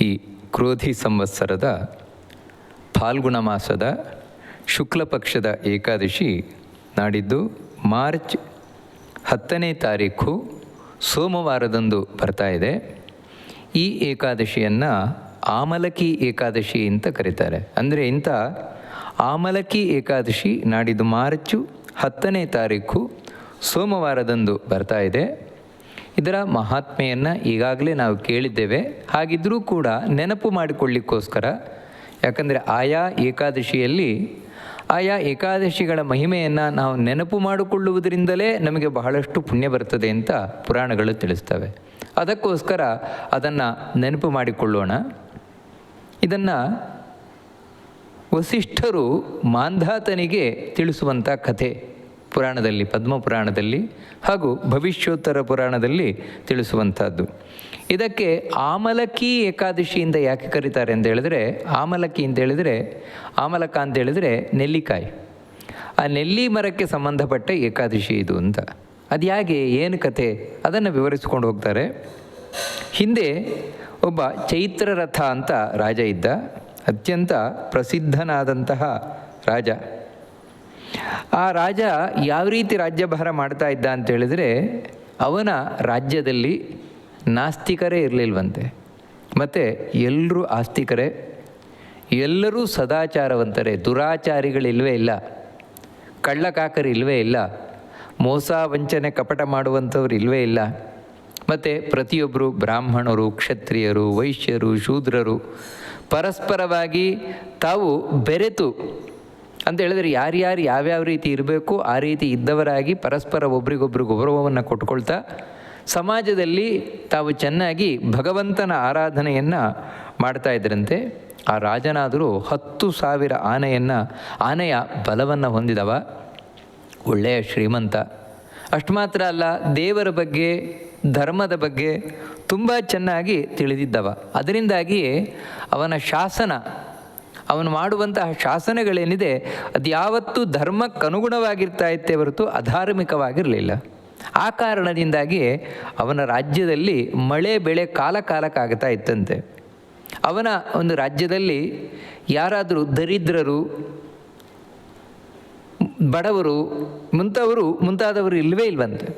ಈ ಕ್ರೋಧಿ ಸಂವತ್ಸರದ ಫಾಲ್ಗುಣ ಮಾಸದ ಶುಕ್ಲ ಪಕ್ಷದ ಏಕಾದಶಿ ನಾಡಿದ್ದು ಮಾರ್ಚ್ ಹತ್ತನೇ ತಾರೀಕು ಸೋಮವಾರದಂದು ಬರ್ತಾ ಇದೆ. ಈ ಏಕಾದಶಿಯನ್ನು ಆಮಲಕಿ ಏಕಾದಶಿ ಅಂತ ಕರೀತಾರೆ. ಅಂದರೆ ಇಂಥ ಆಮಲಕಿ ಏಕಾದಶಿ ನಾಡಿದ್ದು ಮಾರ್ಚು ಹತ್ತನೇ ತಾರೀಕು ಸೋಮವಾರದಂದು ಬರ್ತಾ ಇದೆ. ಇದರ ಮಹಾತ್ಮೆಯನ್ನು ಈಗಾಗಲೇ ನಾವು ಕೇಳಿದ್ದೇವೆ. ಹಾಗಿದ್ದರೂ ಕೂಡ ನೆನಪು ಮಾಡಿಕೊಳ್ಳಿಕ್ಕೋಸ್ಕರ, ಯಾಕಂದರೆ ಆಯಾ ಏಕಾದಶಿಯಲ್ಲಿ, ಆಯಾ ಏಕಾದಶಿಗಳ ಮಹಿಮೆಯನ್ನು ನಾವು ನೆನಪು ಮಾಡಿಕೊಳ್ಳುವುದರಿಂದಲೇ ನಮಗೆ ಬಹಳಷ್ಟು ಪುಣ್ಯ ಬರ್ತದೆ ಅಂತ ಪುರಾಣಗಳು ತಿಳಿಸ್ತವೆ. ಅದಕ್ಕೋಸ್ಕರ ಅದನ್ನು ನೆನಪು ಮಾಡಿಕೊಳ್ಳೋಣ. ಇದನ್ನು ವಸಿಷ್ಠರು ಮಾಂಧಾತನಿಗೆ ತಿಳಿಸುವಂಥ ಕಥೆ. ಪುರಾಣದಲ್ಲಿ ಪದ್ಮಪುರಾಣದಲ್ಲಿ ಹಾಗೂ ಭವಿಷ್ಯೋತ್ತರ ಪುರಾಣದಲ್ಲಿ ತಿಳಿಸುವಂಥದ್ದು. ಇದಕ್ಕೆ ಆಮಲಕಿ ಏಕಾದಶಿಯಿಂದ ಯಾಕೆ ಕರೀತಾರೆ ಅಂತ ಹೇಳಿದ್ರೆ, ಆಮಲಕಿ ಅಂತ ಹೇಳಿದರೆ, ಆಮಲಕ ಅಂತ ಹೇಳಿದರೆ ನೆಲ್ಲಿಕಾಯಿ. ಆ ನೆಲ್ಲಿ ಮರಕ್ಕೆ ಸಂಬಂಧಪಟ್ಟ ಏಕಾದಶಿ ಇದು ಅಂತ. ಅದು ಹೇಗೆ ಏನು ಕತೆ ಅದನ್ನು ವಿವರಿಸ್ಕೊಂಡು ಹೋಗ್ತಾರೆ. ಹಿಂದೆ ಒಬ್ಬ ಚೈತ್ರರಥ ಅಂತ ರಾಜ ಇದ್ದ, ಅತ್ಯಂತ ಪ್ರಸಿದ್ಧನಾದಂತಹ ರಾಜ. ಆ ರಾಜ ಯಾವ ರೀತಿ ರಾಜ್ಯಭಾರ ಮಾಡ್ತಾ ಇದ್ದ ಅಂತ ಹೇಳಿದರೆ, ಅವನ ರಾಜ್ಯದಲ್ಲಿ ನಾಸ್ತಿಕರೇ ಇರಲಿಲ್ವಂತೆ. ಮತ್ತು ಎಲ್ಲರೂ ಆಸ್ತಿಕರೇ, ಎಲ್ಲರೂ ಸದಾಚಾರವಂತರೇ, ದುರಾಚಾರಿಗಳಿಲ್ವೇ ಇಲ್ಲ, ಕಳ್ಳಕಾಕರು ಇಲ್ವೇ ಇಲ್ಲ, ಮೋಸ ವಂಚನೆ ಕಪಟ ಮಾಡುವಂಥವ್ರು ಇಲ್ವೇ ಇಲ್ಲ. ಮತ್ತು ಪ್ರತಿಯೊಬ್ಬರು ಬ್ರಾಹ್ಮಣರು, ಕ್ಷತ್ರಿಯರು, ವೈಶ್ಯರು, ಶೂದ್ರರು, ಪರಸ್ಪರವಾಗಿ ತಾವು ಬೆರೆತು ಅಂತ ಹೇಳಿದ್ರೆ ಯಾರ್ಯಾರು ಯಾವ್ಯಾವ ರೀತಿ ಇರಬೇಕು, ಆ ರೀತಿ ಇದ್ದವರಾಗಿ ಪರಸ್ಪರ ಒಬ್ರಿಗೊಬ್ರು ಗೌರವವನ್ನು ಕೊಟ್ಕೊಳ್ತಾ ಸಮಾಜದಲ್ಲಿ ತಾವು ಚೆನ್ನಾಗಿ ಭಗವಂತನ ಆರಾಧನೆಯನ್ನು ಮಾಡ್ತಾ ಇದ್ರಂತೆ, ಆ ರಾಜನಾದರೂ ಹತ್ತು ಸಾವಿರ ಆನೆಯನ್ನು, ಆನೆಯ ಬಲವನ್ನು ಹೊಂದಿದವ. ಒಳ್ಳೆಯ ಶ್ರೀಮಂತ. ಅಷ್ಟು ಮಾತ್ರ ಅಲ್ಲ, ದೇವರ ಬಗ್ಗೆ, ಧರ್ಮದ ಬಗ್ಗೆ ತುಂಬ ಚೆನ್ನಾಗಿ ತಿಳಿದಿದ್ದವ. ಅದರಿಂದಾಗಿಯೇ ಅವನ ಶಾಸನ ಅವನು ಮಾಡುವಂತಹ ಶಾಸನಗಳೇನಿದೆ, ಅದು ಯಾವತ್ತೂ ಧರ್ಮಕ್ಕನುಗುಣವಾಗಿರ್ತಾ ಇತ್ತೇ ಹೊರತು ಅಧಾರ್ಮಿಕವಾಗಿರಲಿಲ್ಲ. ಆ ಕಾರಣದಿಂದಾಗಿ ಅವನ ರಾಜ್ಯದಲ್ಲಿ ಮಳೆ ಬೆಳೆ ಕಾಲ ಕಾಲಕ್ಕಾಗ್ತಾ ಇತ್ತಂತೆ ಅವನ ಒಂದು ರಾಜ್ಯದಲ್ಲಿ ಯಾರಾದರೂ ದರಿದ್ರರು, ಬಡವರು ಮುಂತವರು ಮುಂತಾದವರು ಇಲ್ಲವೇ ಇಲ್ವಂತೆ.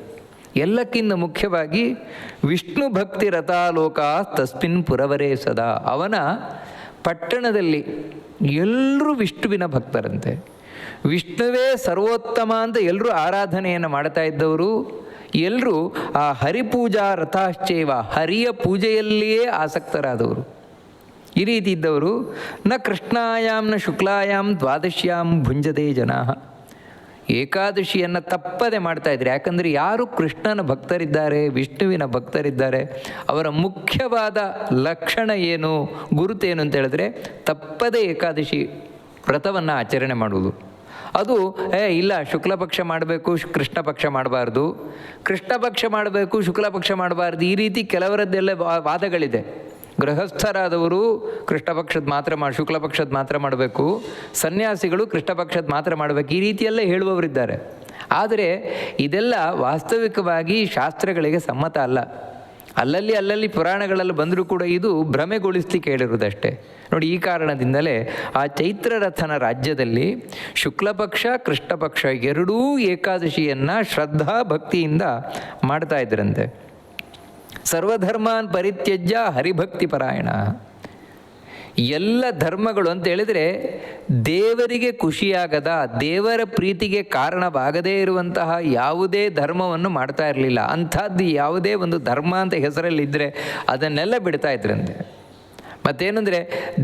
ಎಲ್ಲಕ್ಕಿಂತ ಮುಖ್ಯವಾಗಿ ವಿಷ್ಣು ಭಕ್ತಿ ರಥಾಲೋಕ ತಸ್ಮಿನ್ ಪುರವರೇ ಸದಾ. ಅವನ ಪಟ್ಟಣದಲ್ಲಿ ಎಲ್ಲರೂ ವಿಷ್ಣುವಿನ ಭಕ್ತರಂತೆ. ವಿಷ್ಣುವೇ ಸರ್ವೋತ್ತಮ ಅಂತ ಎಲ್ಲರೂ ಆರಾಧನೆಯನ್ನು ಮಾಡ್ತಾ ಇದ್ದವರು. ಎಲ್ಲರೂ ಆ ಹರಿಪೂಜಾ ರಥಾಶ್ಚೈವ ಹರಿಯ ಪೂಜೆಯಲ್ಲಿಯೇ ಆಸಕ್ತರಾದವರು. ಈ ರೀತಿ ಇದ್ದವರು, ನ ಕೃಷ್ಣಾಯಾಮ್ನ ಶುಕ್ಲಾಯಾಮ್ ದ್ವಾದಶ್ಯಾಂ ಭುಂಜದೆ ಜನಾ. ಏಕಾದಶಿಯನ್ನು ತಪ್ಪದೆ ಮಾಡ್ತಾ ಇದ್ರು. ಯಾಕಂದರೆ ಯಾರು ಕೃಷ್ಣನ ಭಕ್ತರಿದ್ದಾರೆ, ವಿಷ್ಣುವಿನ ಭಕ್ತರಿದ್ದಾರೆ, ಅವರ ಮುಖ್ಯವಾದ ಲಕ್ಷಣ ಏನು ಗುರುತೇನು ಅಂತ ಹೇಳಿದ್ರೆ ತಪ್ಪದೇ ಏಕಾದಶಿ ವ್ರತವನ್ನು ಆಚರಣೆ ಮಾಡುವುದು. ಅದು, ಏ, ಇಲ್ಲ, ಶುಕ್ಲ ಪಕ್ಷ ಮಾಡಬೇಕು ಕೃಷ್ಣ ಪಕ್ಷ ಮಾಡಬಾರ್ದು. ಕೃಷ್ಣ ಪಕ್ಷ ಮಾಡಬೇಕು, ಶುಕ್ಲ ಪಕ್ಷ ಮಾಡಬಾರ್ದು, ಈ ರೀತಿ ಕೆಲವರದ್ದೆಲ್ಲ ವಾದಗಳಿದೆ. ಗೃಹಸ್ಥರಾದವರು ಕೃಷ್ಣ ಪಕ್ಷದ ಮಾತ್ರ ಮಾ, ಶುಕ್ಲ ಪಕ್ಷದ ಮಾತ್ರ ಮಾಡಬೇಕು. ಸನ್ಯಾಸಿಗಳು ಕೃಷ್ಣ ಪಕ್ಷದ ಮಾತ್ರ ಮಾಡಬೇಕು. ಈ ರೀತಿಯಲ್ಲೇ ಹೇಳುವವರಿದ್ದಾರೆ. ಆದರೆ ಇದೆಲ್ಲ ವಾಸ್ತವಿಕವಾಗಿ ಶಾಸ್ತ್ರಗಳಿಗೆ ಸಮ್ಮತ ಅಲ್ಲ. ಅಲ್ಲಲ್ಲಿ ಅಲ್ಲಲ್ಲಿ ಪುರಾಣಗಳಲ್ಲಿ ಬಂದರೂ ಕೂಡ ಇದು ಭ್ರಮೆಗೊಳಿಸ್ಲಿಕ್ಕೆ ಹೇಳಿರುವುದಷ್ಟೇ. ನೋಡಿ, ಈ ಕಾರಣದಿಂದಲೇ ಆ ಚೈತ್ರರಥನ ರಾಜ್ಯದಲ್ಲಿ ಶುಕ್ಲಪಕ್ಷ ಕೃಷ್ಣಪಕ್ಷ ಕೃಷ್ಣ ಪಕ್ಷ ಎರಡೂ ಏಕಾದಶಿಯನ್ನು ಶ್ರದ್ಧಾ ಭಕ್ತಿಯಿಂದ ಮಾಡ್ತಾ ಇದ್ರಂತೆ. ಸರ್ವಧರ್ಮಾನ್ ಪರಿತ್ಯಜ್ಯ ಹರಿಭಕ್ತಿ ಪರಾಯಣ. ಎಲ್ಲ ಧರ್ಮಗಳು ಅಂತ ಹೇಳಿದರೆ ದೇವರಿಗೆ ಖುಷಿಯಾಗದ, ದೇವರ ಪ್ರೀತಿಗೆ ಕಾರಣವಾಗದೇ ಇರುವಂತಹ ಯಾವುದೇ ಧರ್ಮವನ್ನು ಮಾಡ್ತಾ ಇರಲಿಲ್ಲ. ಅಂಥದ್ದು ಯಾವುದೇ ಒಂದು ಧರ್ಮ ಅಂತ ಹೆಸರಲ್ಲಿದ್ದರೆ ಅದನ್ನೆಲ್ಲ ಬಿಡ್ತಾ ಇದ್ರಂತೆ. ಮತ್ತೇನೆಂದರೆ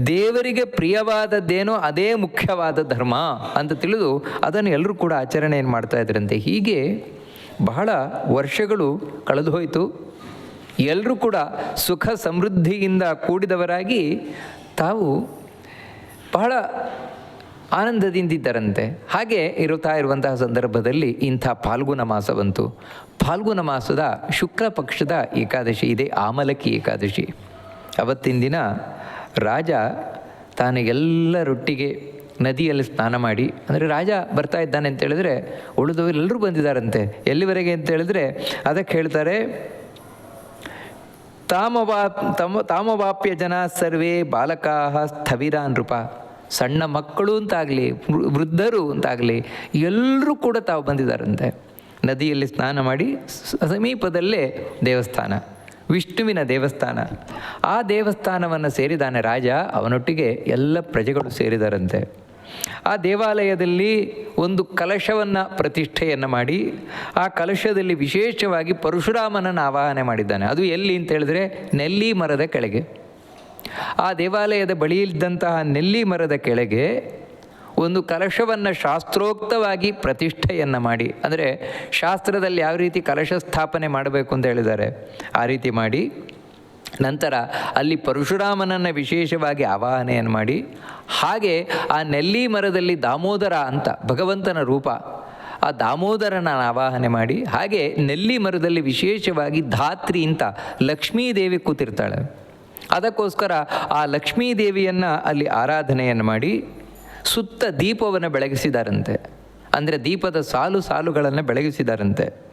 ದೇವರಿಗೆ ಪ್ರಿಯವಾದದ್ದೇನೋ ಅದೇ ಮುಖ್ಯವಾದ ಧರ್ಮ ಅಂತ ತಿಳಿದು ಅದನ್ನು ಎಲ್ಲರೂ ಕೂಡ ಆಚರಣೆಯನ್ನು ಮಾಡ್ತಾ ಇದ್ರಂತೆ. ಹೀಗೆ ಬಹಳ ವರ್ಷಗಳು ಕಳೆದು ಹೋಯಿತು. ಎಲ್ಲರೂ ಕೂಡ ಸುಖ ಸಮೃದ್ಧಿಯಿಂದ ಕೂಡಿದವರಾಗಿ ತಾವು ಬಹಳ ಆನಂದದಿಂದಿದ್ದರಂತೆ. ಹಾಗೆ ಇರುತ್ತಾ ಇರುವಂತಹ ಸಂದರ್ಭದಲ್ಲಿ ಇಂಥ ಫಾಲ್ಗುಣ ಮಾಸ ಬಂತು. ಫಾಲ್ಗುಣ ಮಾಸದ ಶುಕ್ಲ ಪಕ್ಷದ ಏಕಾದಶಿ ಇದೆ, ಆಮಲಕಿ ಏಕಾದಶಿ. ಅವತ್ತಿನ ದಿನ ರಾಜ ತಾನು ಎಲ್ಲರೊಟ್ಟಿಗೆ ನದಿಯಲ್ಲಿ ಸ್ನಾನ ಮಾಡಿ, ಅಂದರೆ ರಾಜ ಬರ್ತಾ ಇದ್ದಾನೆ ಅಂತ ಹೇಳಿದ್ರೆ ಉಳಿದವರೆಲ್ಲರೂ ಬಂದಿದ್ದಾರಂತೆ. ಎಲ್ಲಿವರೆಗೆ ಅಂತ ಹೇಳಿದ್ರೆ, ಅದಕ್ಕೆ ಹೇಳ್ತಾರೆ ತಾಮವಾ ತಮ ತಾಮವಾಪ್ಯ ಜನ ಸರ್ವೇ ಬಾಲಕಾ ಸ್ಥವಿರ ನೃಪ ಸಣ್ಣ ಮಕ್ಕಳು ಅಂತಾಗಲಿ ವೃದ್ಧರು ಅಂತಾಗಲಿ ಎಲ್ಲರೂ ಕೂಡ ತಾವು ಬಂದಿದ್ದಾರಂತೆ. ನದಿಯಲ್ಲಿ ಸ್ನಾನ ಮಾಡಿ ಸಮೀಪದಲ್ಲೇ ದೇವಸ್ಥಾನ, ವಿಷ್ಣುವಿನ ದೇವಸ್ಥಾನ. ಆ ದೇವಸ್ಥಾನವನ್ನು ಸೇರಿದಾನೆ ರಾಜ, ಅವನೊಟ್ಟಿಗೆ ಎಲ್ಲ ಪ್ರಜೆಗಳು ಸೇರಿದರಂತೆ. ಆ ದೇವಾಲಯದಲ್ಲಿ ಒಂದು ಕಲಶವನ್ನು ಪ್ರತಿಷ್ಠೆಯನ್ನು ಮಾಡಿ, ಆ ಕಲಶದಲ್ಲಿ ವಿಶೇಷವಾಗಿ ಪರಶುರಾಮನನ್ನು ಆವಾಹನೆ ಮಾಡಿದ್ದಾನೆ. ಅದು ಎಲ್ಲಿ ಅಂತ ಹೇಳಿದ್ರೆ ನೆಲ್ಲಿ ಮರದ ಕೆಳಗೆ. ಆ ದೇವಾಲಯದ ಬಳಿಯಿದ್ದಂತಹ ನೆಲ್ಲಿ ಮರದ ಕೆಳಗೆ ಒಂದು ಕಲಶವನ್ನು ಶಾಸ್ತ್ರೋಕ್ತವಾಗಿ ಪ್ರತಿಷ್ಠೆಯನ್ನು ಮಾಡಿ. ಅಂದರೆ ಶಾಸ್ತ್ರದಲ್ಲಿ ಯಾವ ರೀತಿ ಕಲಶ ಸ್ಥಾಪನೆ ಮಾಡಬೇಕು ಅಂತ ಹೇಳಿದ್ದಾರೆ. ಆ ರೀತಿ ಮಾಡಿ ನಂತರ ಅಲ್ಲಿ ಪರಶುರಾಮನನ್ನು ವಿಶೇಷವಾಗಿ ಆವಾಹನೆಯನ್ನು ಮಾಡಿ, ಹಾಗೆ ಆ ನೆಲ್ಲಿ ಮರದಲ್ಲಿ ದಾಮೋದರ ಅಂತ ಭಗವಂತನ ರೂಪ, ಆ ದಾಮೋದರನ ಆವಾಹನೆ ಮಾಡಿ, ಹಾಗೆ ನೆಲ್ಲಿ ಮರದಲ್ಲಿ ವಿಶೇಷವಾಗಿ ಧಾತ್ರಿ ಅಂತ ಲಕ್ಷ್ಮೀದೇವಿ ಕೂತಿರ್ತಾಳೆ. ಅದಕ್ಕೋಸ್ಕರ ಆ ಲಕ್ಷ್ಮೀ ದೇವಿಯನ್ನು ಅಲ್ಲಿ ಆರಾಧನೆಯನ್ನು ಮಾಡಿ ಸುತ್ತ ದೀಪವನ್ನು ಬೆಳಗಿಸಿದಾರಂತೆ. ಅಂದರೆ ದೀಪದ ಸಾಲು ಸಾಲುಗಳನ್ನು ಬೆಳಗಿಸಿದಾರಂತೆ.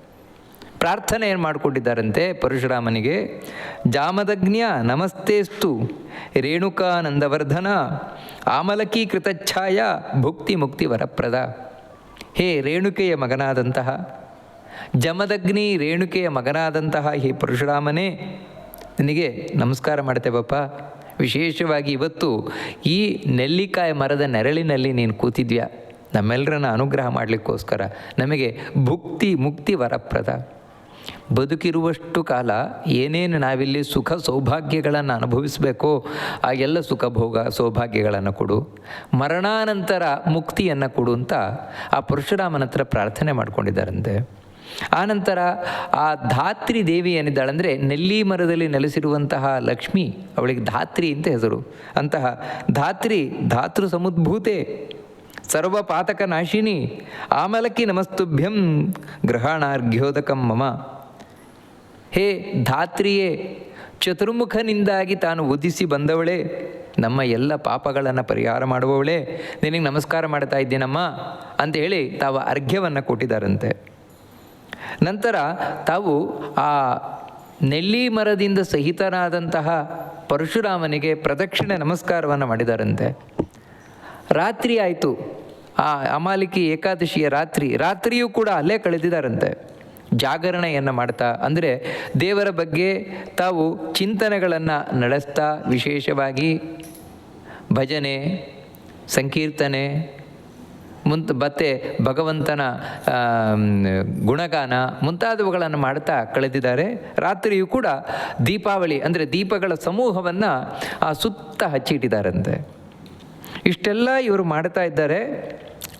ಪ್ರಾರ್ಥನೆ ಏನು ಮಾಡಿಕೊಂಡಿದ್ದಾರಂತೆ ಪರಶುರಾಮನಿಗೆ? ಜಾಮದಗ್ನ್ಯ ನಮಸ್ತೇಸ್ತು, ರೇಣುಕಾನಂದವರ್ಧನ, ಆಮಲಕೀಕೃತಚ್ಛಾಯ ಭುಕ್ತಿ ಮುಕ್ತಿ ವರಪ್ರದ. ಹೇ ರೇಣುಕೆಯ ಮಗನಾದಂತಹ, ಜಮದಗ್ನಿ ರೇಣುಕೆಯ ಮಗನಾದಂತಹ ಹೇ ಪರಶುರಾಮನೇ, ನಿನಗೆ ನಮಸ್ಕಾರ ಮಾಡ್ತೇವಪ್ಪ. ವಿಶೇಷವಾಗಿ ಇವತ್ತು ಈ ನೆಲ್ಲಿಕಾಯಿ ಮರದ ನೆರಳಿನಲ್ಲಿ ನೀನು ಕೂತಿದ್ಯಾ? ನಮ್ಮೆಲ್ಲರನ್ನ ಅನುಗ್ರಹ ಮಾಡಲಿಕ್ಕೋಸ್ಕರ ನಮಗೆ ಭುಕ್ತಿ ಮುಕ್ತಿ ವರಪ್ರದ. ಬದುಕಿರುವಷ್ಟು ಕಾಲ ಏನೇನು ನಾವಿಲ್ಲಿ ಸುಖ ಸೌಭಾಗ್ಯಗಳನ್ನು ಅನುಭವಿಸಬೇಕೋ ಆ ಎಲ್ಲ ಸುಖ ಭೋಗ ಸೌಭಾಗ್ಯಗಳನ್ನು ಕೊಡು. ಮರಣಾನಂತರ ಮುಕ್ತಿಯನ್ನು ಕೊಡು ಅಂತ ಆ ಪರಶುರಾಮನ ಹತ್ರ ಪ್ರಾರ್ಥನೆ ಮಾಡ್ಕೊಂಡಿದ್ದಾರಂತೆ. ಆನಂತರ ಆ ಧಾತ್ರಿ ದೇವಿ ಏನಿದ್ದಾಳಂದರೆ ನೆಲ್ಲಿ ಮರದಲ್ಲಿ ನೆಲೆಸಿರುವಂತಹ ಲಕ್ಷ್ಮಿ ಅವಳಿಗೆ ಧಾತ್ರಿ ಅಂತ ಹೆಸರು. ಅಂತಹ ಧಾತ್ರಿ ಧಾತೃ ಸಮುದ್ಭೂತೆ ಸರ್ವ ಪಾತಕ ನಾಶಿನಿ ಆಮಲಕಿ ನಮಸ್ತುಭ್ಯಂ ಗ್ರಹಣಾರ್ಘ್ಯೋದಕಂ ಮಮ. ಹೇ ಧಾತ್ರಿಯೇ, ಚತುರ್ಮುಖನಿಂದಾಗಿ ತಾನು ಉದಿಸಿ ಬಂದವಳೇ, ನಮ್ಮ ಎಲ್ಲ ಪಾಪಗಳನ್ನು ಪರಿಹಾರ ಮಾಡುವವಳೇ, ನಿನಗೆ ನಮಸ್ಕಾರ ಮಾಡ್ತಾ ಇದ್ದೀನಮ್ಮ? ಅಂತ ಹೇಳಿ ತಾವು ಅರ್ಘ್ಯವನ್ನು ಕೊಟ್ಟಿದ್ದಾರಂತೆ. ನಂತರ ತಾವು ಆ ನೆಲ್ಲಿ ಮರದಿಂದ ಸಹಿತನಾದಂತಹ ಪರಶುರಾಮನಿಗೆ ಪ್ರದಕ್ಷಿಣೆ ನಮಸ್ಕಾರವನ್ನು ಮಾಡಿದಾರಂತೆ. ರಾತ್ರಿ ಆಯಿತು. ಆ ಅಮಾಲಿಕಿ ಏಕಾದಶಿಯ ರಾತ್ರಿ, ರಾತ್ರಿಯೂ ಕೂಡ ಅಲ್ಲೇ ಕಳೆದಿದ್ದಾರಂತೆ. ಜಾಗರಣೆಯನ್ನು ಮಾಡ್ತಾ, ಅಂದರೆ ದೇವರ ಬಗ್ಗೆ ತಾವು ಚಿಂತನೆಗಳನ್ನು ನಡೆಸ್ತಾ ವಿಶೇಷವಾಗಿ ಭಜನೆ, ಸಂಕೀರ್ತನೆ, ಮುಂತ ಮತ್ತೆ ಭಗವಂತನ ಗುಣಗಾನ ಮುಂತಾದವುಗಳನ್ನು ಮಾಡ್ತಾ ಕಳೆದಿದ್ದಾರೆ. ರಾತ್ರಿಯೂ ಕೂಡ ದೀಪಾವಳಿ, ಅಂದರೆ ದೀಪಗಳ ಸಮೂಹವನ್ನು ಆ ಸುತ್ತ ಹಚ್ಚಿಟ್ಟಿದ್ದಾರಂತೆ. ಇಷ್ಟೆಲ್ಲ ಇವರು ಮಾಡ್ತಾ ಇದ್ದಾರೆ.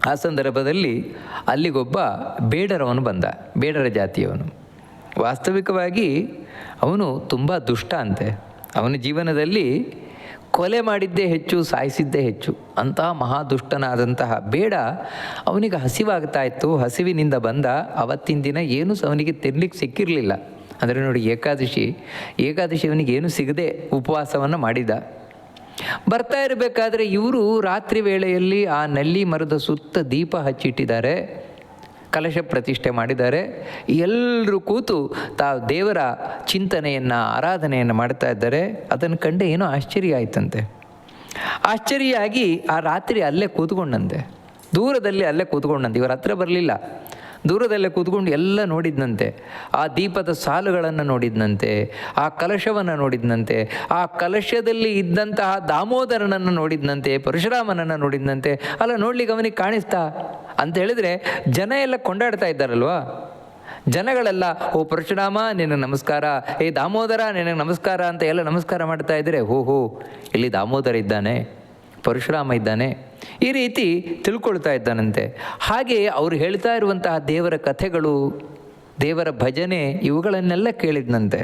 ಆ ಸಂದರ್ಭದಲ್ಲಿ ಅಲ್ಲಿಗೊಬ್ಬ ಬೇಡರವನು ಬಂದ, ಬೇಡರ ಜಾತಿಯವನು. ವಾಸ್ತವಿಕವಾಗಿ ಅವನು ತುಂಬ ದುಷ್ಟ ಅಂತೆ. ಅವನ ಜೀವನದಲ್ಲಿ ಕೊಲೆ ಮಾಡಿದ್ದೇ ಹೆಚ್ಚು, ಸಾಯಿಸಿದ್ದೇ ಹೆಚ್ಚು. ಅಂತಹ ಮಹಾದುಷ್ಟನಾದಂತಹ ಬೇಡ ಅವನಿಗೆ ಹಸಿವಾಗ್ತಾ ಇತ್ತು. ಹಸಿವಿನಿಂದ ಬಂದ ಅವತ್ತಿನ ದಿನ ಏನೂ ಅವನಿಗೆ ತಿನ್ಲಿಕ್ಕೆ ಸಿಕ್ಕಿರಲಿಲ್ಲ. ಅಂದರೆ ನೋಡಿ, ಏಕಾದಶಿ ಏಕಾದಶಿ ಅವನಿಗೆ ಏನೂ ಸಿಗದೆ ಉಪವಾಸವನ್ನು ಮಾಡಿದ. ಬರ್ತಾ ಇರಬೇಕಾದ್ರೆ ಇವರು ರಾತ್ರಿ ವೇಳೆಯಲ್ಲಿ ಆ ನಲ್ಲಿ ಮರದ ಸುತ್ತ ದೀಪ ಹಚ್ಚಿಟ್ಟಿದ್ದಾರೆ, ಕಲಶ ಪ್ರತಿಷ್ಠೆ ಮಾಡಿದ್ದಾರೆ. ಎಲ್ಲರೂ ಕೂತು ತಾವು ದೇವರ ಚಿಂತನೆಯನ್ನು, ಆರಾಧನೆಯನ್ನು ಮಾಡ್ತಾ ಇದ್ದಾರೆ. ಅದನ್ನು ಕಂಡು ಏನೋ ಆಶ್ಚರ್ಯ ಆಯ್ತಂತೆ. ಆಶ್ಚರ್ಯ ಆಗಿ ಆ ರಾತ್ರಿ ಅಲ್ಲೇ ಕೂತ್ಕೊಂಡಂತೆ. ದೂರದಲ್ಲಿ ಅಲ್ಲೇ ಕೂತ್ಕೊಂಡಂತೆ. ಇವರ ಹತ್ರ ಬರಲಿಲ್ಲ. ದೂರದಲ್ಲೇ ಕೂತ್ಕೊಂಡು ಎಲ್ಲ ನೋಡಿದ್ನಂತೆ. ಆ ದೀಪದ ಸಾಲುಗಳನ್ನು ನೋಡಿದ್ನಂತೆ, ಆ ಕಲಶವನ್ನು ನೋಡಿದ್ನಂತೆ, ಆ ಕಲಶದಲ್ಲಿ ಇದ್ದಂತಹ ದಾಮೋದರನನ್ನು ನೋಡಿದ್ನಂತೆ, ಪರಶುರಾಮನನ್ನು ನೋಡಿದ್ನಂತೆ. ಅಲ್ಲ ನೋಡ್ಲಿಕ್ಕೆ ಅವನಿಗೆ ಕಾಣಿಸ್ತಾ? ಅಂತ ಹೇಳಿದ್ರೆ ಜನ ಎಲ್ಲ ಕೊಂಡಾಡ್ತಾ ಇದ್ದಾರಲ್ವಾ? ಜನಗಳೆಲ್ಲ, ಓ ಪರಶುರಾಮ, ನಿನಗೆ ನಮಸ್ಕಾರ. ಏ ದಾಮೋದರ, ನಿನಗೆ ನಮಸ್ಕಾರ. ಅಂತ ಎಲ್ಲ ನಮಸ್ಕಾರ ಮಾಡ್ತಾ ಇದ್ರೆ, ಹೋ ಹೋ, ಇಲ್ಲಿ ದಾಮೋದರ ಇದ್ದಾನೆ, ಪರಶುರಾಮ ಇದ್ದಾನೆ. ಈ ರೀತಿ ತಿಳ್ಕೊಳ್ತಾ ಇದ್ದಾನಂತೆ. ಹಾಗೆ ಅವರು ಹೇಳ್ತಾ ಇರುವಂತಹ ದೇವರ ಕಥೆಗಳು, ದೇವರ ಭಜನೆ ಇವುಗಳನ್ನೆಲ್ಲ ಕೇಳಿದ್ನಂತೆ.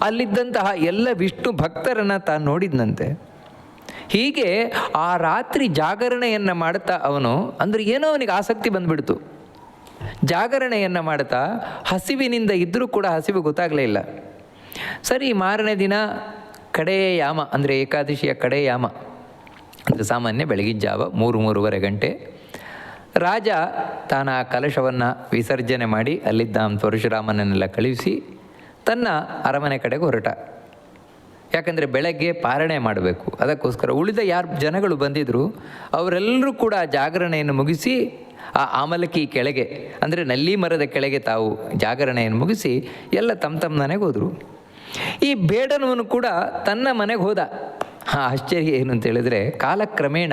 ಅಲ್ಲಿದ್ದಂತಹ ಎಲ್ಲ ವಿಷ್ಣು ಭಕ್ತರನ್ನು ತಾನು ನೋಡಿದ್ನಂತೆ. ಹೀಗೆ ಆ ರಾತ್ರಿ ಜಾಗರಣೆಯನ್ನು ಮಾಡ್ತಾ ಅವನು, ಅಂದರೆ ಏನೋ ಅವನಿಗೆ ಆಸಕ್ತಿ ಬಂದ್ಬಿಡ್ತು. ಜಾಗರಣೆಯನ್ನು ಮಾಡ್ತಾ ಹಸಿವಿನಿಂದ ಇದ್ದರೂ ಕೂಡ ಹಸಿವು ಗೊತ್ತಾಗಲೇ ಇಲ್ಲ. ಸರಿ ಮಾರನೇ ದಿನ ಕಡೆಯ ಯಾಮ, ಅಂದರೆ ಏಕಾದಶಿಯ ಕಡೆಯ ಯಾಮ. ಅಂದರೆ ಸಾಮಾನ್ಯ ಬೆಳಗಿನ ಜಾವ ಮೂರು ಮೂರುವರೆ ಗಂಟೆ. ರಾಜ ತಾನ ಆ ಕಲಶವನ್ನು ವಿಸರ್ಜನೆ ಮಾಡಿ ಅಲ್ಲಿದ್ದ ಪರಶುರಾಮನನ್ನೆಲ್ಲ ಕಳುಹಿಸಿ ತನ್ನ ಅರಮನೆ ಕಡೆಗೆ ಹೊರಟ. ಯಾಕಂದರೆ ಬೆಳಗ್ಗೆ ಪಾರಣೆ ಮಾಡಬೇಕು. ಅದಕ್ಕೋಸ್ಕರ ಉಳಿದ ಯಾರು ಜನಗಳು ಬಂದಿದ್ದರು ಅವರೆಲ್ಲರೂ ಕೂಡ ಜಾಗರಣೆಯನ್ನು ಮುಗಿಸಿ ಆ ಆಮಲಕಿ ಕೆಳಗೆ, ಅಂದರೆ ನಲ್ಲಿ ಮರದ ಕೆಳಗೆ ತಾವು ಜಾಗರಣೆಯನ್ನು ಮುಗಿಸಿ ಎಲ್ಲ ತಮ್ಮ ತಮ್ಮ ಮನೆಗೆ ಹೋದರು. ಈ ಬೇಡನವನು ಕೂಡ ತನ್ನ ಮನೆಗೆ ಹೋದ. ಆಶ್ಚರ್ಯ ಏನು ಅಂತ ಹೇಳಿದರೆ ಕಾಲಕ್ರಮೇಣ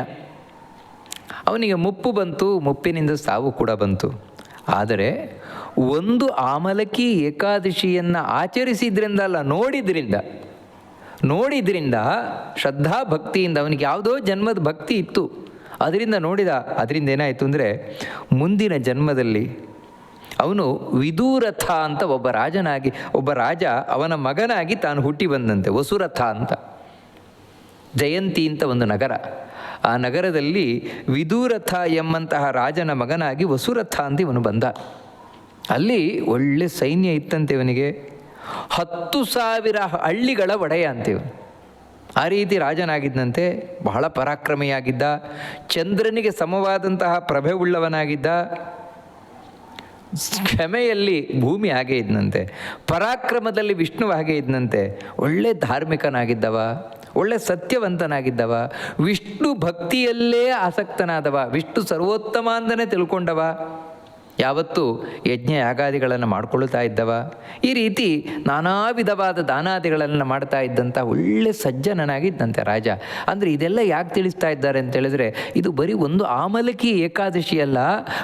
ಅವನಿಗೆ ಮುಪ್ಪು ಬಂತು, ಮುಪ್ಪಿನಿಂದ ಸಾವು ಕೂಡ ಬಂತು. ಆದರೆ ಒಂದು ಆಮಲಕಿ ಏಕಾದಶಿಯನ್ನು ಆಚರಿಸಿದ್ರಿಂದ ಅಲ್ಲ ನೋಡಿದ್ರಿಂದ ನೋಡಿದ್ರಿಂದ ಶ್ರದ್ಧಾ ಭಕ್ತಿಯಿಂದ ಅವನಿಗೆ ಯಾವುದೋ ಜನ್ಮದ ಭಕ್ತಿ ಇತ್ತು. ಅದರಿಂದ ನೋಡಿದ, ಅದರಿಂದ ಏನಾಯಿತು ಅಂದರೆ ಮುಂದಿನ ಜನ್ಮದಲ್ಲಿ ಅವನು ವಿದೂರಥ ಅಂತ ಒಬ್ಬ ರಾಜನಾಗಿ, ಒಬ್ಬ ರಾಜ ಅವನ ಮಗನಾಗಿ ತಾನು ಹುಟ್ಟಿ ಬಂದಂತೆ, ವಸುರಥ ಅಂತ. ಜಯಂತಿ ಅಂತ ಒಂದು ನಗರ. ಆ ನಗರದಲ್ಲಿ ವಿದೂರಥ ಎಂಬಂತಹ ರಾಜನ ಮಗನಾಗಿ ವಸುರಥ ಅಂತ ಇವನು ಬಂದ. ಅಲ್ಲಿ ಒಳ್ಳೆ ಸೈನ್ಯ ಇತ್ತಂತೆ ಇವನಿಗೆ. ಹತ್ತು ಸಾವಿರ ಹಳ್ಳಿಗಳ ಒಡೆಯ ಅಂತೀವ ಆ ರೀತಿ ರಾಜನಾಗಿದ್ದಂತೆ ಬಹಳ ಪರಾಕ್ರಮಿಯಾಗಿದ್ದ, ಚಂದ್ರನಿಗೆ ಸಮವಾದಂತಹ ಪ್ರಭೆ ಉಳ್ಳವನಾಗಿದ್ದ. ಕ್ಷಮೆಯಲ್ಲಿ ಭೂಮಿ ಹಾಗೆ ಇದ್ದಂತೆ ಪರಾಕ್ರಮದಲ್ಲಿ ವಿಷ್ಣು ಹಾಗೆ ಇದ್ದಂತೆ ಒಳ್ಳೆ ಧಾರ್ಮಿಕನಾಗಿದ್ದವ. ಒಳ್ಳೆ ಸತ್ಯವಂತನಾಗಿದ್ದವ ವಿಷ್ಣು ಭಕ್ತಿಯಲ್ಲೇ ಆಸಕ್ತನಾದವ ವಿಷ್ಣು ಸರ್ವೋತ್ತಮ ಅಂದನೆ ತಿಳ್ಕೊಂಡವ. ಯಾವತ್ತೂ ಯಜ್ಞ ಯಾಗಾದಿಗಳನ್ನು ಮಾಡಿಕೊಳ್ಳುತ್ತಾ ಇದ್ದವ? ಈ ರೀತಿ ನಾನಾ ವಿಧವಾದ ದಾನಾದಿಗಳನ್ನು ಮಾಡ್ತಾ ಇದ್ದಂಥ ಒಳ್ಳೆ ಸಜ್ಜನನಾಗಿದ್ದಂತೆ ರಾಜ. ಅಂದರೆ ಇದೆಲ್ಲ ಯಾಕೆ ತಿಳಿಸ್ತಾ ಇದ್ದಾರೆ ಅಂತ ಹೇಳಿದ್ರೆ, ಇದು ಬರೀ ಒಂದು ಆಮಲಕಿ ಏಕಾದಶಿ ಅಲ್ಲ.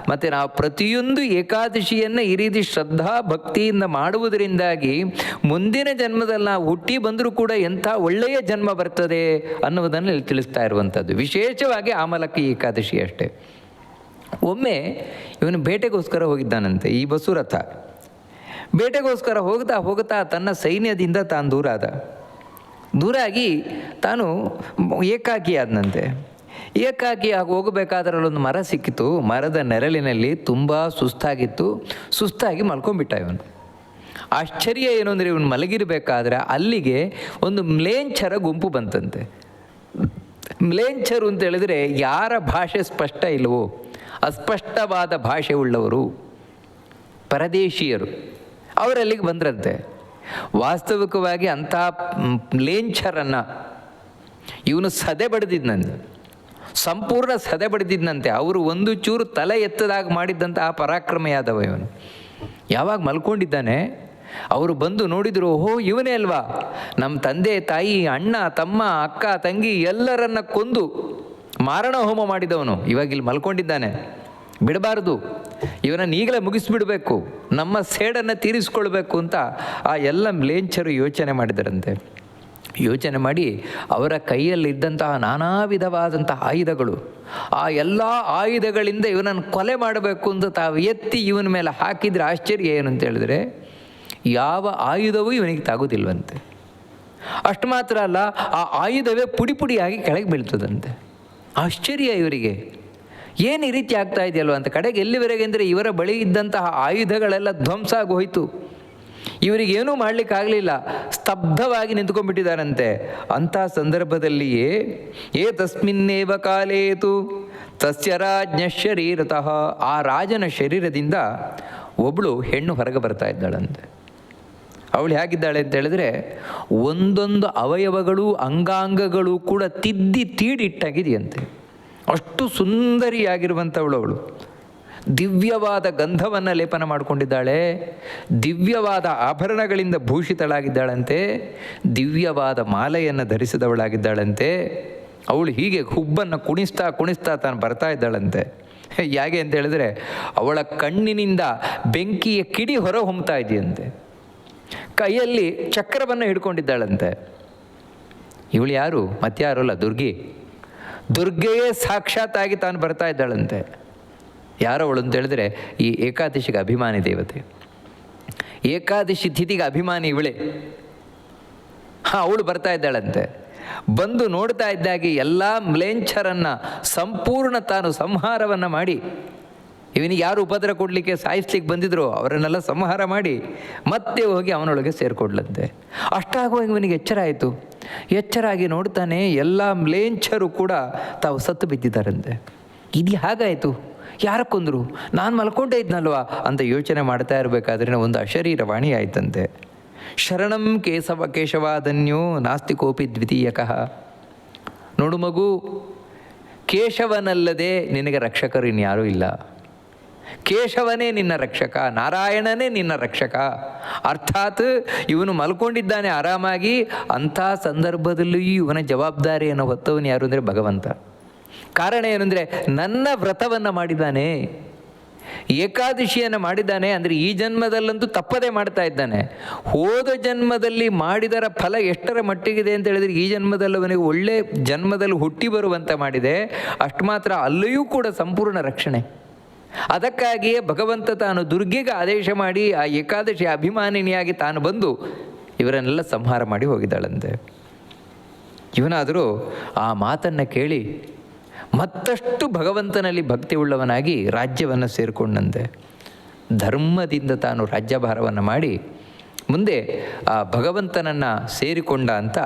ಮತ್ತು ನಾವು ಪ್ರತಿಯೊಂದು ಏಕಾದಶಿಯನ್ನು ಈ ರೀತಿ ಶ್ರದ್ಧಾ ಭಕ್ತಿಯಿಂದ ಮಾಡುವುದರಿಂದಾಗಿ ಮುಂದಿನ ಜನ್ಮದಲ್ಲಿ ನಾವು ಹುಟ್ಟಿ ಬಂದರೂ ಕೂಡ ಎಂಥ ಒಳ್ಳೆಯ ಜನ್ಮ ಬರ್ತದೆ ಅನ್ನುವುದನ್ನು ಇಲ್ಲಿ ತಿಳಿಸ್ತಾ ಇರುವಂಥದ್ದು ವಿಶೇಷವಾಗಿ ಆಮಲಕಿ ಏಕಾದಶಿ ಅಷ್ಟೇ. ಒಮ್ಮೆ ಇವನು ಬೇಟೆಗೋಸ್ಕರ ಹೋಗಿದ್ದಾನಂತೆ, ಈ ಬಸುರಥ. ಬೇಟೆಗೋಸ್ಕರ ಹೋಗ್ತಾ ಹೋಗ್ತಾ ತನ್ನ ಸೈನ್ಯದಿಂದ ತಾನು ದೂರ ಆದ. ದೂರಾಗಿ ತಾನು ಏಕಾಕಿ ಆದನಂತೆ. ಏಕಾಕಿ ಆಗಿ ಹೋಗಬೇಕಾದ್ರಲ್ಲೊಂದು ಮರ ಸಿಕ್ಕಿತು, ಮರದ ನೆರಳಿನಲ್ಲಿ ತುಂಬ ಸುಸ್ತಾಗಿತ್ತು, ಸುಸ್ತಾಗಿ ಮಲ್ಕೊಂಡ್ಬಿಟ್ಟ ಇವನು. ಆಶ್ಚರ್ಯ ಏನು ಅಂದರೆ ಇವನು ಮಲಗಿರಬೇಕಾದ್ರೆ ಅಲ್ಲಿಗೆ ಒಂದು ಮ್ಲೇಂಚರ ಗುಂಪು ಬಂತಂತೆ. ಮ್ಲೇಂಚರು ಅಂತ ಹೇಳಿದ್ರೆ ಯಾರ ಭಾಷೆ ಸ್ಪಷ್ಟ ಇಲ್ಲವೋ ಅಸ್ಪಷ್ಟವಾದ ಭಾಷೆ ಉಳ್ಳವರು ಪರದೇಶಿಯರು. ಅವರಲ್ಲಿಗೆ ಬಂದ್ರಂತೆ. ವಾಸ್ತವಿಕವಾಗಿ ಅಂತಹ ಲೇಂಚರನ್ನು ಇವನು ಸದೆ ಬಡಿದಿದ್ನಂತೆ. ಸಂಪೂರ್ಣ ಸದೆ ಬಡಿದಿದ್ದಂತೆ ಅವರು ಒಂದು ಚೂರು ತಲೆ ಎತ್ತದಾಗ ಮಾಡಿದ್ದಂತಹ ಪರಾಕ್ರಮೆಯಾದವ ಇವನು. ಯಾವಾಗ ಮಲ್ಕೊಂಡಿದ್ದಾನೆ? ಅವರು ಬಂದು ನೋಡಿದರು, ಓಹೋ, ಇವನೇ ಅಲ್ವಾ? ನಮ್ಮ ತಂದೆ, ತಾಯಿ, ಅಣ್ಣ, ತಮ್ಮ, ಅಕ್ಕ, ತಂಗಿ ಎಲ್ಲರನ್ನ ಕೊಂದು ಮಾರಣ ಹೋಮ ಮಾಡಿದವನು, ಇವಾಗ ಇಲ್ಲಿ ಮಲ್ಕೊಂಡಿದ್ದಾನೆ. ಬಿಡಬಾರ್ದು. ಇವನನ್ನು ಈಗಲೇ ಮುಗಿಸ್ಬಿಡಬೇಕು. ನಮ್ಮ ಸೇಡನ್ನು ತೀರಿಸ್ಕೊಳ್ಬೇಕು ಅಂತ ಆ ಎಲ್ಲ ಮ್ಲೇಂಚರು ಯೋಚನೆ ಮಾಡಿದರಂತೆ. ಯೋಚನೆ ಮಾಡಿ ಅವರ ಕೈಯಲ್ಲಿದ್ದಂತಹ ನಾನಾ ವಿಧವಾದಂತಹ ಆಯುಧಗಳು, ಆ ಎಲ್ಲ ಆಯುಧಗಳಿಂದ ಇವನನ್ನು ಕೊಲೆ ಮಾಡಬೇಕು ಅಂತ ತಾವು ಎತ್ತಿ ಇವನ ಮೇಲೆ ಹಾಕಿದರೆ ಆಶ್ಚರ್ಯ ಏನು ಅಂತ ಹೇಳಿದ್ರೆ, ಯಾವ ಆಯುಧವೂ ಇವನಿಗೆ ತಾಗೋದಿಲ್ವಂತೆ. ಅಷ್ಟು ಮಾತ್ರ ಅಲ್ಲ, ಆ ಆಯುಧವೇ ಪುಡಿ ಪುಡಿಯಾಗಿ ಕೆಳಗೆ ಬೀಳ್ತದಂತೆ. ಆಶ್ಚರ್ಯ ಇವರಿಗೆ. ಏನು ಈ ರೀತಿ ಆಗ್ತಾ ಇದೆಯಲ್ವ ಅಂತ. ಕಡೆಗೆ ಎಲ್ಲಿವರೆಗೆ ಅಂದರೆ ಇವರ ಬಳಿ ಇದ್ದಂತಹ ಆಯುಧಗಳೆಲ್ಲ ಧ್ವಂಸ ಆಗೋಯಿತು. ಇವರಿಗೇನೂ ಮಾಡಲಿಕ್ಕಾಗಲಿಲ್ಲ. ಸ್ತಬ್ಧವಾಗಿ ನಿಂತ್ಕೊಂಡ್ಬಿಟ್ಟಿದ್ದಾರಂತೆ. ಅಂಥ ಸಂದರ್ಭದಲ್ಲಿಯೇ, ಏ ತಸ್ಮಿನ್ನೇವ ಕಾಲೇತು? ತಸ್ಯ ರಾಜ್ಞ ಶರೀರತಃ. ಆ ರಾಜನ ಶರೀರದಿಂದ ಒಬ್ಬಳು ಹೆಣ್ಣು ಹೊರಗೆ ಬರ್ತಾ ಇದ್ದಾಳಂತೆ. ಅವಳು ಹೇಗಿದ್ದಾಳೆ ಅಂತ ಹೇಳಿದ್ರೆ ಒಂದೊಂದು ಅವಯವಗಳು, ಅಂಗಾಂಗಗಳು ಕೂಡ ತಿದ್ದಿ ತೀಡಿಟ್ಟಾಗಿದೆಯಂತೆ. ಅಷ್ಟು ಸುಂದರಿಯಾಗಿರುವಂಥವಳು ಅವಳು. ದಿವ್ಯವಾದ ಗಂಧವನ್ನು ಲೇಪನ ಮಾಡಿಕೊಂಡಿದ್ದಾಳೆ, ದಿವ್ಯವಾದ ಆಭರಣಗಳಿಂದ ಭೂಷಿತಳಾಗಿದ್ದಾಳಂತೆ, ದಿವ್ಯವಾದ ಮಾಲೆಯನ್ನು ಧರಿಸಿದವಳಾಗಿದ್ದಾಳಂತೆ. ಅವಳು ಹೀಗೆ ಹುಬ್ಬನ್ನು ಕುಣಿಸ್ತಾ ಕುಣಿಸ್ತಾ ತಾನು ಬರ್ತಾ ಇದ್ದಾಳಂತೆ. ಹೇಗೆ ಅಂತ ಹೇಳಿದ್ರೆ ಅವಳ ಕಣ್ಣಿನಿಂದ ಬೆಂಕಿಯ ಕಿಡಿ ಹೊರ ಹೊಮ್ತಾ ಇದೆಯಂತೆ. ಕೈಯಲ್ಲಿ ಚಕ್ರವನ್ನು ಹಿಡ್ಕೊಂಡಿದ್ದಾಳಂತೆ. ಇವಳು ಯಾರು? ಮತ್ತಾರು ಅಲ್ಲ ದುರ್ಗಿ. ದುರ್ಗೆಯೇ ಸಾಕ್ಷಾತ್ತಾಗಿ ತಾನು ಬರ್ತಾ ಇದ್ದಾಳಂತೆ. ಯಾರೋ ಅವಳು ಅಂತ ಹೇಳಿದ್ರೆ ಈ ಏಕಾದಶಿಗೆ ಅಭಿಮಾನಿ ದೇವತೆ. ಏಕಾದಶಿ ತಿಥಿಗೆ ಅಭಿಮಾನಿ ಇವಳೆ. ಹಾಂ, ಅವಳು ಬರ್ತಾ ಇದ್ದಾಳಂತೆ. ಬಂದು ನೋಡ್ತಾ ಇದ್ದಾಗಿ ಎಲ್ಲ ಮ್ಲೇಂಛರನ್ನು ಸಂಪೂರ್ಣ ತಾನು ಸಂಹಾರವನ್ನು ಮಾಡಿ ಇವನಿಗೆ ಯಾರು ಉಪದ್ರ ಕೊಡಲಿಕ್ಕೆ ಸಾಯಿಸ್ಲಿಕ್ಕೆ ಬಂದಿದ್ರು ಅವರನ್ನೆಲ್ಲ ಸಂಹಾರ ಮಾಡಿ ಮತ್ತೆ ಹೋಗಿ ಅವನೊಳಗೆ ಸೇರಿಕೊಡ್ಲಂತೆ. ಅಷ್ಟಾಗುವಾಗ ಇವನಿಗೆ ಎಚ್ಚರ ಆಯಿತು. ಎಚ್ಚರಾಗಿ ನೋಡ್ತಾನೆ ಎಲ್ಲ ಮ್ಲೇಂಚರು ಕೂಡ ತಾವು ಸತ್ತು ಬಿದ್ದಿದ್ದಾರಂತೆ. ಇದು ಹಾಗಾಯಿತು. ಯಾರ ಕೊಂದರು ನಾನು ಮಲ್ಕೊಂಡೇ ಇದ್ನಲ್ವಾ? ಅಂತ ಯೋಚನೆ ಮಾಡ್ತಾ ಇರಬೇಕಾದ್ರೆ ಒಂದು ಅಶರೀರ ವಾಣಿ ಆಯ್ತಂತೆ. ಶರಣಂ ಕೇಶವ ಕೇಶವಾದನ್ಯೋ ನಾಸ್ತಿ ಕೋಪಿ ದ್ವಿತೀಯಕಃ. ನೋಡು ಮಗು, ಕೇಶವನಲ್ಲದೆ ನಿನಗೆ ರಕ್ಷಕರು ಇನ್ಯಾರೂ ಇಲ್ಲ. ಕೇಶವನೇ ನಿನ್ನ ರಕ್ಷಕ, ನಾರಾಯಣನೇ ನಿನ್ನ ರಕ್ಷಕ. ಅರ್ಥಾತ್ ಇವನು ಮಲ್ಕೊಂಡಿದ್ದಾನೆ ಆರಾಮಾಗಿ, ಅಂಥ ಸಂದರ್ಭದಲ್ಲೂ ಇವನ ಜವಾಬ್ದಾರಿಯನ್ನು ಹೊತ್ತವನು ಯಾರು ಅಂದರೆ ಭಗವಂತ. ಕಾರಣ ಏನಂದರೆ ನನ್ನ ವ್ರತವನ್ನು ಮಾಡಿದ್ದಾನೆ, ಏಕಾದಶಿಯನ್ನು ಮಾಡಿದ್ದಾನೆ ಅಂದರೆ ಈ ಜನ್ಮದಲ್ಲಂತೂ ತಪ್ಪದೇ ಮಾಡ್ತಾ ಇದ್ದಾನೆ. ಹೋದ ಜನ್ಮದಲ್ಲಿ ಮಾಡಿದರ ಫಲ ಎಷ್ಟರ ಮಟ್ಟಿಗಿದೆ ಅಂತ ಹೇಳಿದರೆ ಈ ಜನ್ಮದಲ್ಲಿ ಅವನಿಗೆ ಒಳ್ಳೆ ಜನ್ಮದಲ್ಲಿ ಹುಟ್ಟಿ ಬರುವಂತೆ ಮಾಡಿದೆ, ಅಷ್ಟು ಮಾತ್ರ ಅಲ್ಲಿಯೂ ಕೂಡ ಸಂಪೂರ್ಣ ರಕ್ಷಣೆ. ಅದಕ್ಕಾಗಿಯೇ ಭಗವಂತ ತಾನು ದುರ್ಗೆಗೆ ಆದೇಶ ಮಾಡಿ ಆ ಏಕಾದಶಿ ಅಭಿಮಾನಿನಿಯಾಗಿ ತಾನು ಬಂದು ಇವರನ್ನೆಲ್ಲ ಸಂಹಾರ ಮಾಡಿ ಹೋಗಿದ್ದಾಳಂತೆ. ಇವನಾದರೂ ಆ ಮಾತನ್ನು ಕೇಳಿ ಮತ್ತಷ್ಟು ಭಗವಂತನಲ್ಲಿ ಭಕ್ತಿ ಉಳ್ಳವನಾಗಿ ರಾಜ್ಯವನ್ನು ಸೇರಿಕೊಂಡಂತೆ. ಧರ್ಮದಿಂದ ತಾನು ರಾಜ್ಯಭಾರವನ್ನು ಮಾಡಿ ಮುಂದೆ ಆ ಭಗವಂತನನ್ನು ಸೇರಿಕೊಂಡ ಅಂತ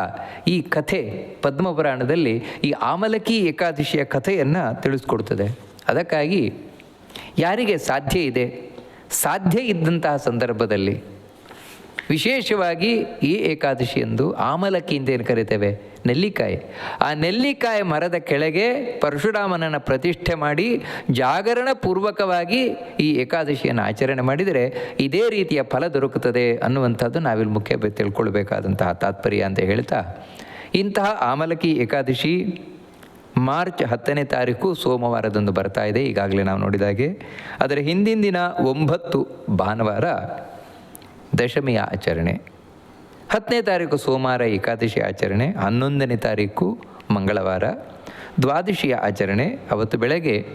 ಈ ಕಥೆ ಪದ್ಮಪುರಾಣದಲ್ಲಿ ಈ ಆಮಲಕಿ ಏಕಾದಶಿಯ ಕಥೆಯನ್ನು ತಿಳಿಸ್ಕೊಡ್ತದೆ. ಅದಕ್ಕಾಗಿ ಯಾರಿಗೆ ಸಾಧ್ಯ ಇದೆ? ಸಾಧ್ಯ ಇದ್ದಂತಹ ಸಂದರ್ಭದಲ್ಲಿ ವಿಶೇಷವಾಗಿ ಈ ಏಕಾದಶಿ ಎಂದು ಆಮಲಕ್ಕಿ ಅಂತ ಏನು ಕರಿತೇವೆ? ನೆಲ್ಲಿಕಾಯಿ. ಆ ನೆಲ್ಲಿಕಾಯಿ ಮರದ ಕೆಳಗೆ ಪರಶುರಾಮನನ್ನು ಪ್ರತಿಷ್ಠೆ ಮಾಡಿ ಜಾಗರಣ ಪೂರ್ವಕವಾಗಿ ಈ ಏಕಾದಶಿಯನ್ನು ಆಚರಣೆ ಮಾಡಿದರೆ ಇದೇ ರೀತಿಯ ಫಲ ದೊರಕುತ್ತದೆ ಅನ್ನುವಂಥದ್ದು ನಾವಿಲ್ಲಿ ಮುಖ್ಯ ತಿಳ್ಕೊಳ್ಬೇಕಾದಂತಹ ತಾತ್ಪರ್ಯ ಅಂತ ಹೇಳ್ತಾ ಇಂತಹ ಆಮಲಕಿ ಏಕಾದಶಿ ಮಾರ್ಚ್ ಹತ್ತನೇ ತಾರೀಕು ಸೋಮವಾರದಂದು ಬರ್ತಾ ಇದೆ. ಈಗಾಗಲೇ ನಾವು ನೋಡಿದಾಗೆ ಅದರ ಹಿಂದಿನ ದಿನ ಒಂಬತ್ತು ಭಾನುವಾರ ದಶಮಿಯ ಆಚರಣೆ. ಹತ್ತನೇ ತಾರೀಕು ಸೋಮವಾರ ಏಕಾದಶಿ ಆಚರಣೆ. ಹನ್ನೊಂದನೇ ತಾರೀಕು ಮಂಗಳವಾರ ದ್ವಾದಶಿಯ ಆಚರಣೆ. ಅವತ್ತು ಬೆಳಗ್ಗೆ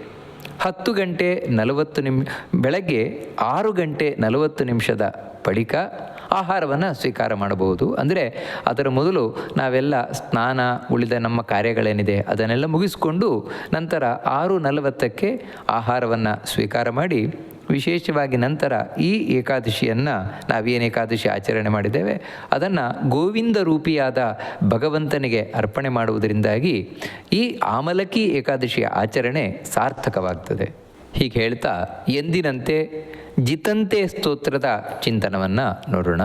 ಹತ್ತು ಗಂಟೆ ನಲವತ್ತು ನಿಮ್, ಬೆಳಗ್ಗೆ ಆರು ಗಂಟೆ ನಲವತ್ತು ನಿಮಿಷದ ಬಳಿಕ ಆಹಾರವನ್ನು ಸ್ವೀಕಾರ ಮಾಡಬಹುದು. ಅಂದರೆ ಅದರ ಮೊದಲು ನಾವೆಲ್ಲ ಸ್ನಾನ, ಉಳಿದ ನಮ್ಮ ಕಾರ್ಯಗಳೇನಿದೆ ಅದನ್ನೆಲ್ಲ ಮುಗಿಸಿಕೊಂಡು ನಂತರ ಆರು ನಲವತ್ತಕ್ಕೆ ಆಹಾರವನ್ನು ಸ್ವೀಕಾರ ಮಾಡಿ, ವಿಶೇಷವಾಗಿ ನಂತರ ಈ ಏಕಾದಶಿಯನ್ನು ನಾವೇನು ಏಕಾದಶಿ ಆಚರಣೆ ಮಾಡಿದ್ದೇವೆ, ಅದನ್ನು ಗೋವಿಂದ ರೂಪಿಯಾದ ಭಗವಂತನಿಗೆ ಅರ್ಪಣೆ ಮಾಡುವುದರಿಂದಾಗಿ ಈ ಆಮಲಕಿ ಏಕಾದಶಿಯ ಆಚರಣೆ ಸಾರ್ಥಕವಾಗ್ತದೆ. ಹೀಗೆ ಹೇಳ್ತಾ ಎಂದಿನಂತೆ ಜಿತಂತೆ ಸ್ತೋತ್ರದ ಚಿಂತನವನ್ನು ನೋಡೋಣ.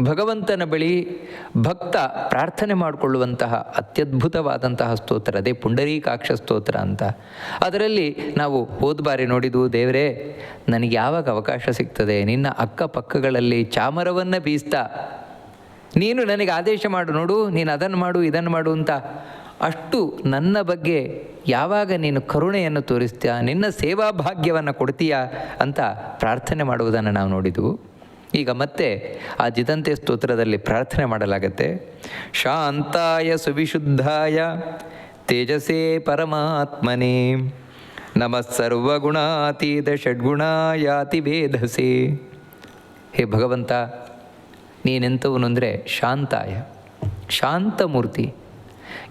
ಭಗವಂತನ ಬಳಿ ಭಕ್ತ ಪ್ರಾರ್ಥನೆ ಮಾಡಿಕೊಳ್ಳುವಂತಹ ಅತ್ಯದ್ಭುತವಾದಂತಹ ಸ್ತೋತ್ರ, ಅದೇ ಪುಂಡರೀಕಾಕ್ಷ ಸ್ತೋತ್ರ ಅಂತ. ಅದರಲ್ಲಿ ನಾವು ಹೋದ ಬಾರಿ ನೋಡಿದ್ವು ದೇವರೇ, ನನಗೆ ಯಾವಾಗ ಅವಕಾಶ ಸಿಗ್ತದೆ? ನಿನ್ನ ಅಕ್ಕಪಕ್ಕಗಳಲ್ಲಿ ಚಾಮರವನ್ನು ಬೀಸ್ತಾ. ನೀನು ನನಗೆ ಆದೇಶ ಮಾಡು, ನೋಡು, ನೀನು ಅದನ್ನು ಮಾಡು, ಇದನ್ನು ಮಾಡು ಅಂತ ಅಷ್ಟು ನನ್ನ ಬಗ್ಗೆ ಯಾವಾಗ ನೀನು ಕರುಣೆಯನ್ನು ತೋರಿಸ್ತೀಯ? ನಿನ್ನ ಸೇವಾ ಭಾಗ್ಯವನ್ನು ಕೊಡ್ತೀಯಾ? ಅಂತ ಪ್ರಾರ್ಥನೆ ಮಾಡುವುದನ್ನು ನಾವು ನೋಡಿದೆವು. ಈಗ ಮತ್ತೆ ಆ ಜಿದಂತೆ ಸ್ತೋತ್ರದಲ್ಲಿ ಪ್ರಾರ್ಥನೆ ಮಾಡಲಾಗತ್ತೆ. ಶಾಂತಾಯ ಸುವಿಶುದ್ಧಾಯ, ತೇಜಸೇ ಪರಮಾತ್ಮನೇ, ನಮಃ ಸರ್ವಗುಣಾತೀತ ಷಡ್ಗುಣಾಯಾತಿ ವೇದಸೆ. ಹೇ ಭಗವಂತ ನೀನೆಂಥವನು ಅಂದರೆ ಶಾಂತಾಯ ಶಾಂತಮೂರ್ತಿ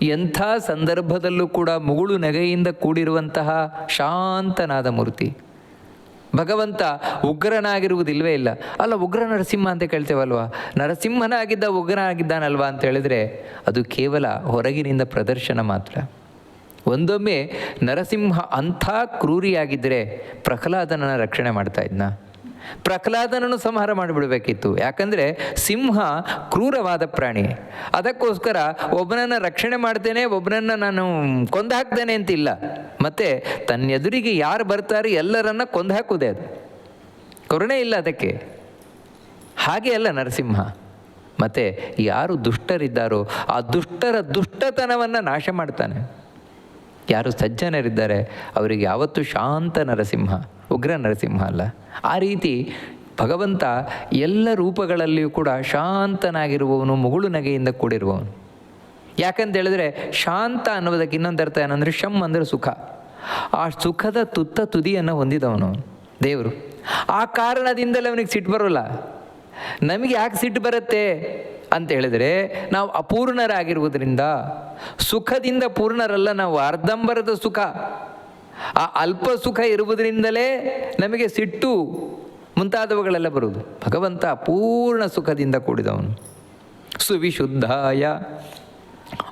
ಎಂಥ ಸಂದರ್ಭದಲ್ಲೂ ಕೂಡ ಮುಗುಳು ನೆಗೆಯಿಂದ ಕೂಡಿರುವಂತಹ ಶಾಂತನಾದ ಮೂರ್ತಿ. ಭಗವಂತ ಉಗ್ರನಾಗಿರುವುದಿಲ್ವೇ ಇಲ್ಲ. ಅಲ್ಲ, ಉಗ್ರ ನರಸಿಂಹ ಅಂತ ಕೇಳ್ತೇವಲ್ವಾ? ನರಸಿಂಹನಾಗಿದ್ದ ಉಗ್ರನಾಗಿದ್ದಾನಲ್ವಾ ಅಂತ ಹೇಳಿದ್ರೆ ಅದು ಕೇವಲ ಹೊರಗಿನಿಂದ ಪ್ರದರ್ಶನ ಮಾತ್ರ. ಒಂದೊಮ್ಮೆ ನರಸಿಂಹ ಅಂಥ ಕ್ರೂರಿಯಾಗಿದ್ದರೆ ಪ್ರಹ್ಲಾದನನ್ನು ರಕ್ಷಣೆ ಮಾಡ್ತಾ ಇದ್ನ. ಪ್ರಹ್ಲಾದನನ್ನು ಸಂಹಾರ ಮಾಡಿಬಿಡಬೇಕಿತ್ತು. ಯಾಕಂದರೆ ಸಿಂಹ ಕ್ರೂರವಾದ ಪ್ರಾಣಿ. ಅದಕ್ಕೋಸ್ಕರ ಒಬ್ಬನನ್ನು ರಕ್ಷಣೆ ಮಾಡ್ತೇನೆ, ಒಬ್ಬನನ್ನು ನಾನು ಕೊಂದು ಹಾಕ್ತೇನೆ ಅಂತಿಲ್ಲ. ಮತ್ತು ತನ್ನ ಎದುರಿಗೆ ಯಾರು ಬರ್ತಾರೆ ಎಲ್ಲರನ್ನ ಕೊಂದು ಹಾಕುವುದೇ ಅದು. ಕರುಣೆ ಇಲ್ಲ ಅದಕ್ಕೆ. ಹಾಗೆ ಅಲ್ಲ ನರಸಿಂಹ. ಮತ್ತು ಯಾರು ದುಷ್ಟರಿದ್ದಾರೋ ಆ ದುಷ್ಟರ ದುಷ್ಟತನವನ್ನು ನಾಶ ಮಾಡ್ತಾನೆ. ಯಾರು ಸಜ್ಜನರಿದ್ದಾರೆ, ಅವರಿಗೆ ಯಾವತ್ತೂ ಶಾಂತ ನರಸಿಂಹ. ಉಗ್ರ ನರಸಿಂಹ ಅಲ್ಲ. ಆ ರೀತಿ ಭಗವಂತ ಎಲ್ಲ ರೂಪಗಳಲ್ಲಿಯೂ ಕೂಡ ಶಾಂತನಾಗಿರುವವನು, ಮುಗುಳು ನಗೆಯಿಂದ ಕೂಡಿರುವವನು. ಯಾಕಂತ ಹೇಳಿದ್ರೆ ಶಾಂತ ಅನ್ನೋದಕ್ಕೆ ಇನ್ನೊಂದು ಅರ್ಥ ಏನಂದರೆ ಶಮ್ ಅಂದರೆ ಸುಖ. ಆ ಸುಖದ ತುತ್ತ ತುದಿಯನ್ನು ಹೊಂದಿದವನು ದೇವರು. ಆ ಕಾರಣದಿಂದಲೇ ಅವನಿಗೆ ಸಿಟ್ಟು ಬರೋಲ್ಲ. ನಮಗೆ ಯಾಕೆ ಸಿಟ್ಟು ಬರುತ್ತೆ ಅಂತ ಹೇಳಿದ್ರೆ ನಾವು ಅಪೂರ್ಣರಾಗಿರುವುದರಿಂದ, ಸುಖದಿಂದ ಪೂರ್ಣರಲ್ಲ, ನಾವು ಅರ್ಧಂಬರದ ಸುಖ. ಆ ಅಲ್ಪ ಸುಖ ಇರುವುದರಿಂದಲೇ ನಮಗೆ ಸಿಟ್ಟು ಮುಂತಾದವುಗಳೆಲ್ಲ ಬರುವುದು. ಭಗವಂತ ಪೂರ್ಣ ಸುಖದಿಂದ ಕೂಡಿದವನು. ಸುವಿಶುದ್ಧಾಯ.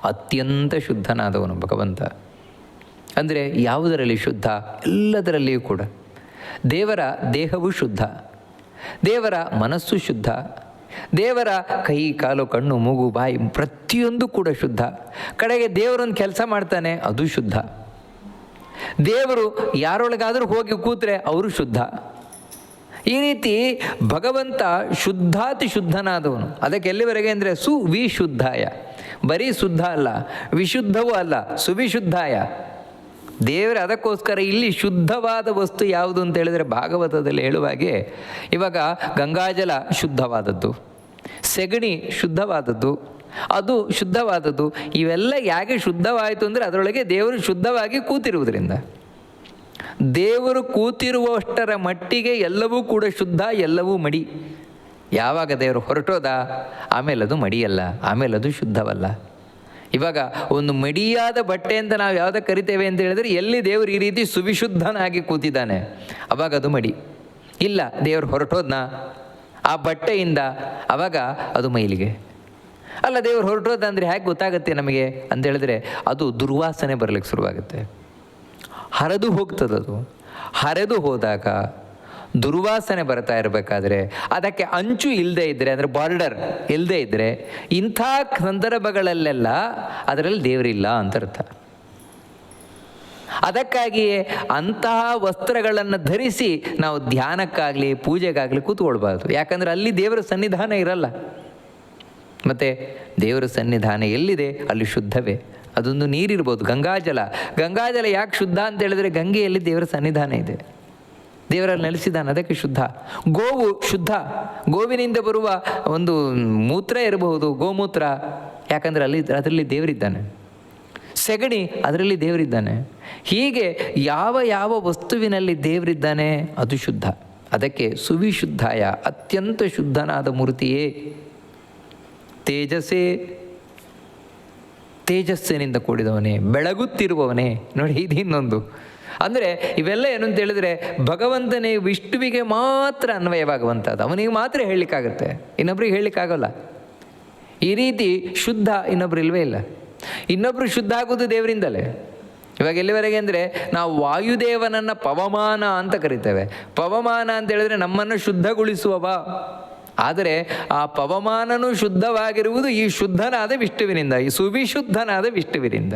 ಅತ್ಯಂತ ಶುದ್ಧನಾದವನು ಭಗವಂತ. ಅಂದರೆ ಯಾವುದರಲ್ಲಿ ಶುದ್ಧ? ಎಲ್ಲದರಲ್ಲಿಯೂ ಕೂಡ. ದೇವರ ದೇಹವು ಶುದ್ಧ. ದೇವರ ಮನಸ್ಸು ಶುದ್ಧ. ದೇವರ ಕೈ, ಕಾಲು, ಕಣ್ಣು, ಮೂಗು, ಬಾಯಿ ಪ್ರತಿಯೊಂದು ಕೂಡ ಶುದ್ಧ. ಕಡೆಗೆ ದೇವರೊಂದು ಕೆಲಸ ಮಾಡ್ತಾನೆ, ಅದು ಶುದ್ಧ. ದೇವರು ಯಾರೊಳಗಾದರೂ ಹೋಗಿ ಕೂತ್ರೆ ಅವರು ಶುದ್ಧ. ಈ ರೀತಿ ಭಗವಂತ ಶುದ್ಧಾತಿ ಶುದ್ಧನಾದವನು. ಅದಕ್ಕೆ ಎಲ್ಲಿವರೆಗೆ ಅಂದರೆ ಸುವಿಶುದ್ಧಾಯ. ಬರೀ ಶುದ್ಧ ಅಲ್ಲ, ವಿಶುದ್ಧವೂ ಅಲ್ಲ, ಸುವಿಶುದ್ಧಾಯ. ದೇವರ ಅದಕ್ಕೋಸ್ಕರ ಇಲ್ಲಿ ಶುದ್ಧವಾದ ವಸ್ತು ಯಾವುದು ಅಂತ ಹೇಳಿದರೆ ಭಾಗವತದಲ್ಲಿ ಹೇಳುವಾಗೆ ಇವಾಗ ಗಂಗಾಜಲ ಶುದ್ಧವಾದದ್ದು, ಸೆಗಣಿ ಶುದ್ಧವಾದದ್ದು ಅದು ಶುದ್ಧವಾದದ್ದು. ಇವೆಲ್ಲ ಯಾಕೆ ಶುದ್ಧವಾಯಿತು ಅಂದರೆ ಅದರೊಳಗೆ ದೇವರು ಶುದ್ಧವಾಗಿ ಕೂತಿರುವುದರಿಂದ. ದೇವರು ಕೂತಿರುವಷ್ಟರ ಮಟ್ಟಿಗೆ ಎಲ್ಲವೂ ಕೂಡ ಶುದ್ಧ, ಎಲ್ಲವೂ ಮಡಿ. ಯಾವಾಗ ದೇವರು ಹೊರಟೋದ? ಆಮೇಲೆ ಅದು ಮಡಿಯಲ್ಲ, ಆಮೇಲೆ ಅದು ಶುದ್ಧವಲ್ಲ. ಇವಾಗ ಒಂದು ಮಡಿಯಾದ ಬಟ್ಟೆ ಅಂತ ನಾವು ಯಾವ್ದು ಕರಿತೇವೆ ಅಂತ ಹೇಳಿದ್ರೆ ಎಲ್ಲಿ ದೇವರು ಈ ರೀತಿ ಸುವಿಶುದ್ಧನಾಗಿ ಕೂತಿದ್ದಾನೆ? ಅವಾಗ ಅದು ಮಡಿ. ಇಲ್ಲ, ದೇವರು ಹೊರಟೋದ್ನ? ಆ ಬಟ್ಟೆಯಿಂದ, ಅವಾಗ ಅದು ಮೈಲಿಗೆ. ಅಲ್ಲ ದೇವರು ಹೊರಟೋದಂದ್ರೆ ಹೇಗೆ ಗೊತ್ತಾಗುತ್ತೆ ನಮಗೆ? ಅಂತ ಹೇಳಿದ್ರೆ ಅದು ದುರ್ವಾಸನೆ ಬರಲಿಕ್ಕೆ ಶುರುವಾಗುತ್ತೆ. ಹರಿದು ಹೋಗ್ತದದು ಹರಿದು ಹೋದಾಗ ದುರ್ವಾಸನೆ ಬರ್ತಾ ಇರಬೇಕಾದ್ರೆ ಅದಕ್ಕೆ ಅಂಚು ಇಲ್ಲದೆ ಇದ್ದರೆ ಅಂದರೆ ಬಾರ್ಡರ್ ಇಲ್ಲದೆ ಇದ್ದರೆ ಇಂಥ ಸಂದರ್ಭಗಳಲ್ಲೆಲ್ಲ ಅದರಲ್ಲಿ ದೇವರಿಲ್ಲ ಅಂತ ಅರ್ಥ ಅದಕ್ಕಾಗಿಯೇ ಅಂತಹ ವಸ್ತ್ರಗಳನ್ನು ಧರಿಸಿ ನಾವು ಧ್ಯಾನಕ್ಕಾಗಲಿ, ಪೂಜೆಗಾಗಲಿ ಕೂತ್ಕೊಳ್ಬಾರ್ದು. ಯಾಕಂದರೆ ಅಲ್ಲಿ ದೇವರ ಸನ್ನಿಧಾನ ಇರಲ್ಲ. ಮತ್ತು ದೇವರ ಸನ್ನಿಧಾನ ಎಲ್ಲಿದೆ? ಅಲ್ಲಿ ಶುದ್ಧವೇ. ಅದೊಂದು ನೀರಿರ್ಬೋದು, ಗಂಗಾಜಲ. ಗಂಗಾಜಲ ಯಾಕೆ ಶುದ್ಧ ಅಂತ ಹೇಳಿದ್ರೆ ಗಂಗೆಯಲ್ಲಿ ದೇವರ ಸನ್ನಿಧಾನ ಇದೆ. ದೇವರಲ್ಲಿ ನೆಲೆಸಿದ್ದಾನೆ, ಅದಕ್ಕೆ ಶುದ್ಧ. ಗೋವು ಶುದ್ಧ. ಗೋವಿನಿಂದ ಬರುವ ಒಂದು ಮೂತ್ರ ಇರಬಹುದು, ಗೋಮೂತ್ರ. ಯಾಕಂದರೆ ಅಲ್ಲಿ, ಅದರಲ್ಲಿ ದೇವರಿದ್ದಾನೆ. ಸೆಗಣಿ ಅದರಲ್ಲಿ ದೇವರಿದ್ದಾನೆ. ಹೀಗೆ ಯಾವ ಯಾವ ವಸ್ತುವಿನಲ್ಲಿ ದೇವರಿದ್ದಾನೆ? ಅದು ಶುದ್ಧ. ಅದಕ್ಕೆ ಸುವಿಶುದ್ಧಾಯ, ಅತ್ಯಂತ ಶುದ್ಧನಾದ ಮೂರ್ತಿಯೇ ತೇಜಸ್ಸೇ, ತೇಜಸ್ಸಿನಿಂದ ಕೂಡಿದವನೇ, ಬೆಳಗುತ್ತಿರುವವನೇ. ನೋಡಿ ಇದು ಇನ್ನೊಂದು ಅಂದರೆ ಇವೆಲ್ಲ ಏನು ಅಂತ ಹೇಳಿದ್ರೆ ಭಗವಂತನೇ ವಿಷ್ಣುವಿಗೆ ಮಾತ್ರ ಅನ್ವಯವಾಗುವಂಥದ್ದು. ಅವನಿಗೆ ಮಾತ್ರ ಹೇಳಲಿಕ್ಕಾಗತ್ತೆ. ಇನ್ನೊಬ್ರಿಗೆ ಹೇಳಲಿಕ್ಕಾಗಲ್ಲ. ಈ ರೀತಿ ಶುದ್ಧ ಇನ್ನೊಬ್ರು ಇಲ್ವೇ ಇಲ್ಲ. ಇನ್ನೊಬ್ರು ಶುದ್ಧ ಆಗೋದು ದೇವರಿಂದಲೇ. ಇವಾಗ ಎಲ್ಲಿವರೆಗೆ ಅಂದರೆ ನಾವು ವಾಯುದೇವನನ್ನು ಪವಮಾನ ಅಂತ ಕರಿತೇವೆ. ಪವಮಾನ ಅಂತ ಹೇಳಿದ್ರೆ ನಮ್ಮನ್ನು ಶುದ್ಧಗೊಳಿಸುವವ. ಆದರೆ ಆ ಪವಮಾನನು ಶುದ್ಧವಾಗಿರುವುದು ಈ ಶುದ್ಧನಾದ ವಿಷ್ಣುವಿನಿಂದ, ಈ ಸುವಿಶುದ್ಧನಾದ ವಿಷ್ಣುವಿನಿಂದ.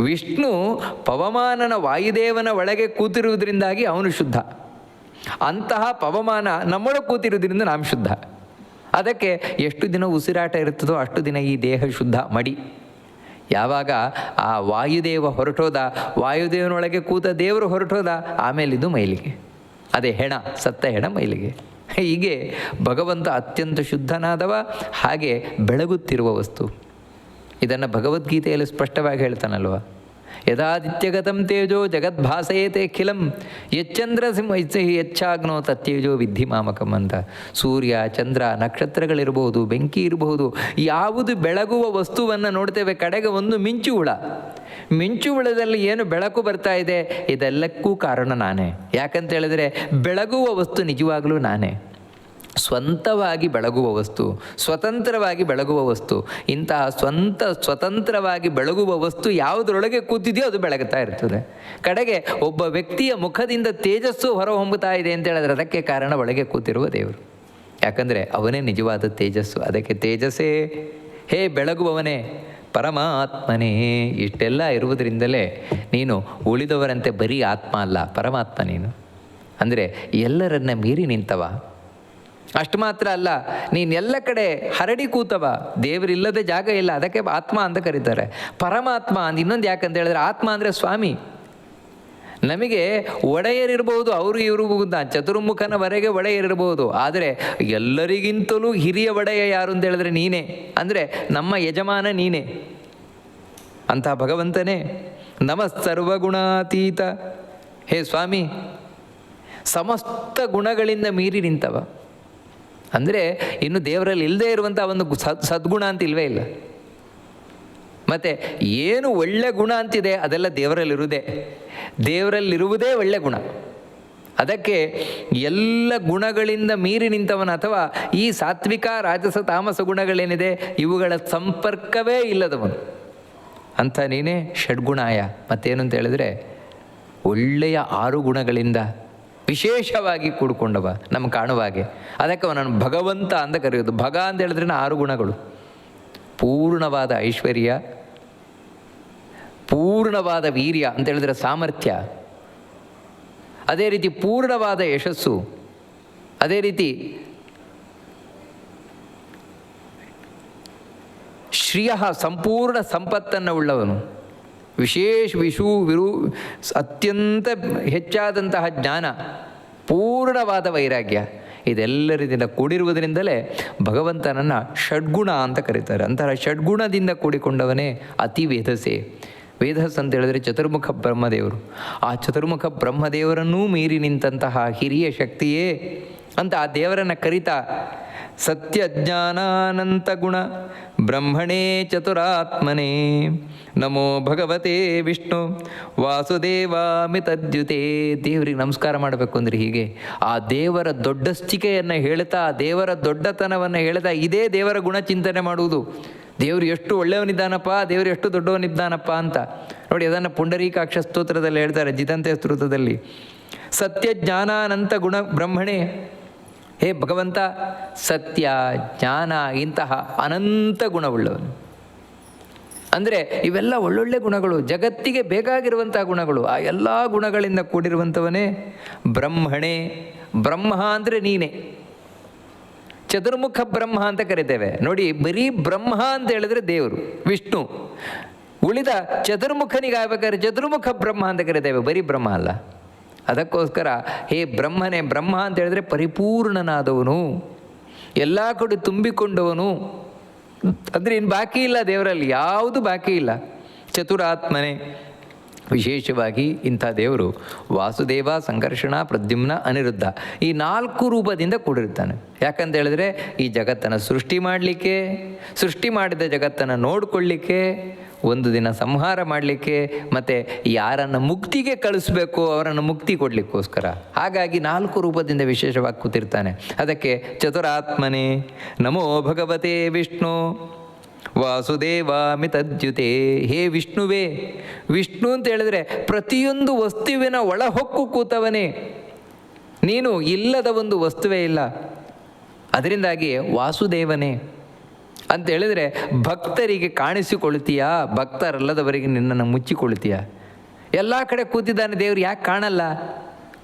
ವಿಷ್ಣು ಪವಮಾನನ ವಾಯುದೇವನ ಒಳಗೆ ಕೂತಿರುವುದರಿಂದಾಗಿ ಅವನು ಶುದ್ಧ. ಅಂತಹ ಪವಮಾನ ನಮ್ಮೊಳಗೆ ಕೂತಿರುವುದರಿಂದ ನಾಮ ಶುದ್ಧ. ಅದಕ್ಕೆ ಎಷ್ಟು ದಿನ ಉಸಿರಾಟ ಇರುತ್ತದೋ ಅಷ್ಟು ದಿನ ಈ ದೇಹ ಶುದ್ಧ, ಮಡಿ. ಯಾವಾಗ ಆ ವಾಯುದೇವ ಹೊರಟೋದ, ವಾಯುದೇವನೊಳಗೆ ಕೂತ ದೇವರು ಹೊರಟೋದ ಆಮೇಲೆ ಇದು ಮೈಲಿಗೆ. ಅದೇ ಹೆಣ, ಸತ್ತ ಹೆಣ ಮೈಲಿಗೆ. ಹೀಗೆ ಭಗವಂತ ಅತ್ಯಂತ ಶುದ್ಧನಾದವ ಹಾಗೆ ಬೆಳಗುತ್ತಿರುವ ವಸ್ತು. ಇದನ್ನು ಭಗವದ್ಗೀತೆಯಲ್ಲಿ ಸ್ಪಷ್ಟವಾಗಿ ಹೇಳ್ತಾನಲ್ವ? ಯದಾದಿತ್ಯಗತಂ ತೇಜೋ ಜಗದ್ಭಾಸಯೇತೆ ಖಿಲಂ ಯಚ್ಚಂದ್ರ ಸಿಂಹ ಹೆಚ್ಚಾಗ್ನೋ ತತ್ತೇಜೋ ವಿದ್ಧಿ ಮಾಮಕಂ ಅಂತ. ಸೂರ್ಯ, ಚಂದ್ರ ನಕ್ಷತ್ರಗಳಿರಬಹುದು ಬೆಂಕಿ ಇರಬಹುದು ಯಾವುದು ಬೆಳಗುವ ವಸ್ತುವನ್ನು ನೋಡ್ತೇವೆ, ಕಡೆಗೆ ಒಂದು ಮಿಂಚು ಹುಳ. ಮಿಂಚು ಹುಳದಲ್ಲಿ ಏನು ಬೆಳಕು ಬರ್ತಾ ಇದೆ? ಇದೆಲ್ಲಕ್ಕೂ ಕಾರಣ ನಾನೇ. ಯಾಕಂತ ಹೇಳಿದ್ರೆ, ಬೆಳಗುವ ವಸ್ತು ನಿಜವಾಗಲೂ ನಾನೇ. ಸ್ವಂತವಾಗಿ ಬೆಳಗುವ ವಸ್ತು, ಸ್ವತಂತ್ರವಾಗಿ ಬೆಳಗುವ ವಸ್ತು, ಇಂತಹ ಸ್ವಂತ, ಸ್ವತಂತ್ರವಾಗಿ ಬೆಳಗುವ ವಸ್ತು ಯಾವುದರೊಳಗೆ ಕೂತಿದೆಯೋ ಅದು ಬೆಳಗುತ್ತಾ ಇರ್ತದೆ. ಕಡೆಗೆ ಒಬ್ಬ ವ್ಯಕ್ತಿಯ ಮುಖದಿಂದ ತೇಜಸ್ಸು ಹೊರಹೊಮ್ಮುತ್ತಾ ಇದೆ ಅಂತ ಹೇಳಿದ್ರೆ ಅದಕ್ಕೆ ಕಾರಣ ಒಳಗೆ ಕೂತಿರುವ ದೇವರು. ಯಾಕಂದರೆ ಅವನೇ ನಿಜವಾದ ತೇಜಸ್ಸು, ಅದಕ್ಕೆ ತೇಜಸ್ಸೇ, ಹೇ ಬೆಳಗುವವನೇ, ಪರಮಾತ್ಮನೇ, ಇಷ್ಟೆಲ್ಲ ಇರುವುದರಿಂದಲೇ ನೀನು ಉಳಿದವರಂತೆ ಬರೀ ಆತ್ಮ ಅಲ್ಲ, ಪರಮಾತ್ಮ ನೀನು. ಅಂದರೆ ಎಲ್ಲರನ್ನ ಮೀರಿ ನಿಂತವ. ಅಷ್ಟು ಮಾತ್ರ ಅಲ್ಲ ನೀನೆಲ್ಲ ಕಡೆ ಹರಡಿ ಕೂತವ. ದೇವರಿಲ್ಲದೆ ಜಾಗ ಇಲ್ಲ, ಅದಕ್ಕೆ ಆತ್ಮ ಅಂತ ಕರೀತಾರೆ. ಪರಮಾತ್ಮ ಅಂದ್ ಇನ್ನೊಂದು ಯಾಕಂತ ಹೇಳಿದ್ರೆ, ಆತ್ಮ ಅಂದರೆ ಸ್ವಾಮಿ. ನಮಗೆ ಒಡೆಯರಿರ್ಬೋದು, ಅವರು ಇವರು ಚತುರ್ಮುಖನವರೆಗೆ ಒಡೆಯರಿರ್ಬೋದು. ಆದರೆ ಎಲ್ಲರಿಗಿಂತಲೂ ಹಿರಿಯ ಒಡೆಯ ಯಾರು ಅಂತ ಹೇಳಿದ್ರೆ ನೀನೇ. ಅಂದರೆ ನಮ್ಮ ಯಜಮಾನ ನೀನೇ. ಅಂತ ಭಗವಂತನೇ. ನಮ ಸರ್ವಗುಣಾತೀತ ಹೇ ಸ್ವಾಮಿ, ಸಮಸ್ತ ಗುಣಗಳಿಂದ ಮೀರಿ ನಿಂತವ. ಅಂದರೆ ಇನ್ನು ದೇವರಲ್ಲಿ ಇಲ್ಲದೆ ಇರುವಂಥ ಒಂದು ಸದ್ ಸದ್ಗುಣ ಅಂತ ಇಲ್ವೇ ಇಲ್ಲ. ಮತ್ತು ಏನು ಒಳ್ಳೆ ಗುಣ ಅಂತಿದೆ ಅದೆಲ್ಲ ದೇವರಲ್ಲಿರುವುದೇ. ದೇವರಲ್ಲಿರುವುದೇ ಒಳ್ಳೆ ಗುಣ. ಅದಕ್ಕೆ ಎಲ್ಲ ಗುಣಗಳಿಂದ ಮೀರಿ ನಿಂತವನ ಅಥವಾ ಈ ಸಾತ್ವಿಕ, ರಾಜಸ, ತಾಮಸ ಗುಣಗಳೇನಿದೆ ಇವುಗಳ ಸಂಪರ್ಕವೇ ಇಲ್ಲದವನು. ಅಂತ ನೀನೇ ಷಡ್ಗುಣಾಯ. ಮತ್ತೇನು ಅಂತ ಹೇಳಿದ್ರೆ ಒಳ್ಳೆಯ ಆರು ಗುಣಗಳಿಂದ ವಿಶೇಷವಾಗಿ ಕೂಡಿಕೊಂಡವ ನಮ್ಮ ಕಾಣುವ ಹಾಗೆ ಅದಕ್ಕೆ ಅವನನ್ನು ಭಗವಂತ ಅಂತ ಕರೆಯೋದು. ಭಗ ಅಂತ ಹೇಳಿದ್ರೆ ಆರು ಗುಣಗಳು. ಪೂರ್ಣವಾದ ಐಶ್ವರ್ಯ, ಪೂರ್ಣವಾದ ವೀರ್ಯ ಅಂತ ಹೇಳಿದ್ರೆ ಸಾಮರ್ಥ್ಯ. ಅದೇ ರೀತಿ ಪೂರ್ಣವಾದ ಯಶಸ್ಸು. ಅದೇ ರೀತಿ ಶ್ರಿಯ ಸಂಪೂರ್ಣ ಸಂಪತ್ತನ್ನು ಉಳ್ಳವನು. ವಿಶೇಷ ವಿಷು ವಿರು ಅತ್ಯಂತ ಹೆಚ್ಚಾದಂತಹ ಜ್ಞಾನ, ಪೂರ್ಣವಾದ ವೈರಾಗ್ಯ ಇದೆಲ್ಲರಿಂದ ಕೂಡಿರುವುದರಿಂದಲೇ ಭಗವಂತನನ್ನು ಷಡ್ಗುಣ ಅಂತ ಕರೀತಾರೆ. ಅಂತಹ ಷಡ್ಗುಣದಿಂದ ಕೂಡಿಕೊಂಡವನೇ ಅತಿ ವೇಧಸೆ ವೇದಸ್ ಅಂತ ಹೇಳಿದ್ರೆ ಚತುರ್ಮುಖ ಬ್ರಹ್ಮದೇವರು. ಆ ಚತುರ್ಮುಖ ಬ್ರಹ್ಮದೇವರನ್ನೂ ಮೀರಿ ನಿಂತಹ ಹಿರಿಯ ಶಕ್ತಿಯೇ ಅಂತ ಆ ದೇವರನ್ನು ಕರಿತಾ ಸತ್ಯ ಜ್ಞಾನಾನಂತ ಗುಣ, ಬ್ರಹ್ಮಣೇ ಚತುರಾತ್ಮನೇ. ನಮೋ ಭಗವತೆ ವಿಷ್ಣು. ವಾಸುದೇವಾಮಿತದ್ಯುತೆ. ದೇವರಿಗೆ ನಮಸ್ಕಾರ ಮಾಡಬೇಕು ಅಂದ್ರೆ ಹೀಗೆ. ಆ ದೇವರ ದೊಡ್ಡಸ್ತಿಕೆಯನ್ನು ಹೇಳ್ತಾ ದೇವರ ದೊಡ್ಡತನವನ್ನು ಹೇಳ್ತಾ ಇದೇ ದೇವರ ಗುಣ ಚಿಂತನೆ ಮಾಡುವುದು. ದೇವರು ಎಷ್ಟು ಒಳ್ಳೆಯವನಿದ್ದಾನಪ್ಪ, ದೇವರು ಎಷ್ಟು ದೊಡ್ಡವನಿದ್ದಾನಪ್ಪ ಅಂತ. ನೋಡಿ, ಅದನ್ನು ಪುಂಡರೀಕಾಕ್ಷ ಸ್ತೋತ್ರದಲ್ಲಿ ಹೇಳ್ತಾರೆ, ಜಿತಂತೆ ಸ್ತೋತ್ರದಲ್ಲಿ. ಸತ್ಯ ಜ್ಞಾನಾನಂತ ಗುಣ ಬ್ರಹ್ಮಣೆ. ಹೇ ಭಗವಂತ, ಸತ್ಯ ಜ್ಞಾನ ಇಂತಹ ಅನಂತ ಗುಣವುಳ್ಳವನು. ಅಂದರೆ ಇವೆಲ್ಲ ಒಳ್ಳೊಳ್ಳೆ ಗುಣಗಳು, ಜಗತ್ತಿಗೆ ಬೇಕಾಗಿರುವಂಥ ಗುಣಗಳು. ಆ ಎಲ್ಲ ಗುಣಗಳಿಂದ ಕೂಡಿರುವಂಥವನೇ ಬ್ರಹ್ಮಣೆ. ಬ್ರಹ್ಮ ಅಂದರೆ ನೀನೇ. ಚತುರ್ಮುಖ ಬ್ರಹ್ಮ ಅಂತ ಕರಿತೇವೆ. ನೋಡಿ, ಬರೀ ಬ್ರಹ್ಮ ಅಂತ ಹೇಳಿದ್ರೆ ದೇವರು, ವಿಷ್ಣು. ಉಳಿದ ಚತುರ್ಮುಖನಿಗಾಗಬೇಕಾದ್ರೆ ಚತುರ್ಮುಖ ಬ್ರಹ್ಮ ಅಂತ ಕರಿತೇವೆ. ಬರೀ ಬ್ರಹ್ಮ ಅಲ್ಲ. ಅದಕ್ಕೋಸ್ಕರ, ಹೇ ಬ್ರಹ್ಮನೇ, ಬ್ರಹ್ಮ ಅಂತ ಹೇಳಿದ್ರೆ ಪರಿಪೂರ್ಣನಾದವನು. ಎಲ್ಲ ಕಡೆ ತುಂಬಿಕೊಂಡವನು. ಅಂದರೆ ಇನ್ನು ಬಾಕಿ ಇಲ್ಲ ದೇವರಲ್ಲಿ, ಯಾವುದು ಬಾಕಿ ಇಲ್ಲ. ಚತುರಾತ್ಮನೇ, ವಿಶೇಷವಾಗಿ ಇಂಥ ದೇವರು ವಾಸುದೇವ, ಸಂಕರ್ಷಣ, ಪ್ರದ್ಯುಮ್ನ, ಅನಿರುದ್ಧ ಈ ನಾಲ್ಕು ರೂಪದಿಂದ ಕೂಡಿರ್ತಾನೆ ಯಾಕಂತ ಹೇಳಿದ್ರೆ ಈ ಜಗತ್ತನ್ನು ಸೃಷ್ಟಿ ಮಾಡಲಿಕ್ಕೆ, ಸೃಷ್ಟಿ ಮಾಡಿದ ಜಗತ್ತನ್ನು ನೋಡಿಕೊಳ್ಳಿಕ್ಕೆ ಒಂದು ದಿನ ಸಂಹಾರ ಮಾಡಲಿಕ್ಕೆ ಮತ್ತು ಯಾರನ್ನು ಮುಕ್ತಿಗೆ ಕಳಿಸ್ಬೇಕು, ಅವರನ್ನು ಮುಕ್ತಿ ಕೊಡಲಿಕ್ಕೋಸ್ಕರ. ಹಾಗಾಗಿ ನಾಲ್ಕು ರೂಪದಿಂದ ವಿಶೇಷವಾಗಿ ಕೂತಿರ್ತಾನೆ. ಅದಕ್ಕೆ ಚತುರಾತ್ಮನೇ, ನಮೋ ಭಗವತೆ ವಿಷ್ಣು. ವಾಸುದೇವಾಮಿತದ್ಯುತೆ ಹೇ ವಿಷ್ಣುವೇ. ವಿಷ್ಣು ಅಂತ ಹೇಳಿದ್ರೆ ಪ್ರತಿಯೊಂದು ವಸ್ತುವಿನ ಒಳಹೊಕ್ಕು ಕೂತವನೇ. ನೀನು ಇಲ್ಲದ ಒಂದು ವಸ್ತುವೇ ಇಲ್ಲ. ಅದರಿಂದಾಗಿ ವಾಸುದೇವನೇ. ಅಂತ ಹೇಳಿದರೆ, ಭಕ್ತರಿಗೆ ಕಾಣಿಸಿಕೊಳ್ತೀಯಾ ಭಕ್ತರಲ್ಲದವರಿಗೆ ನಿನ್ನನ್ನು ಮುಚ್ಚಿಕೊಳ್ತೀಯ ಎಲ್ಲ ಕಡೆ ಕೂತಿದ್ದಾನೆ ದೇವರು ಯಾಕೆ ಕಾಣಲ್ಲ?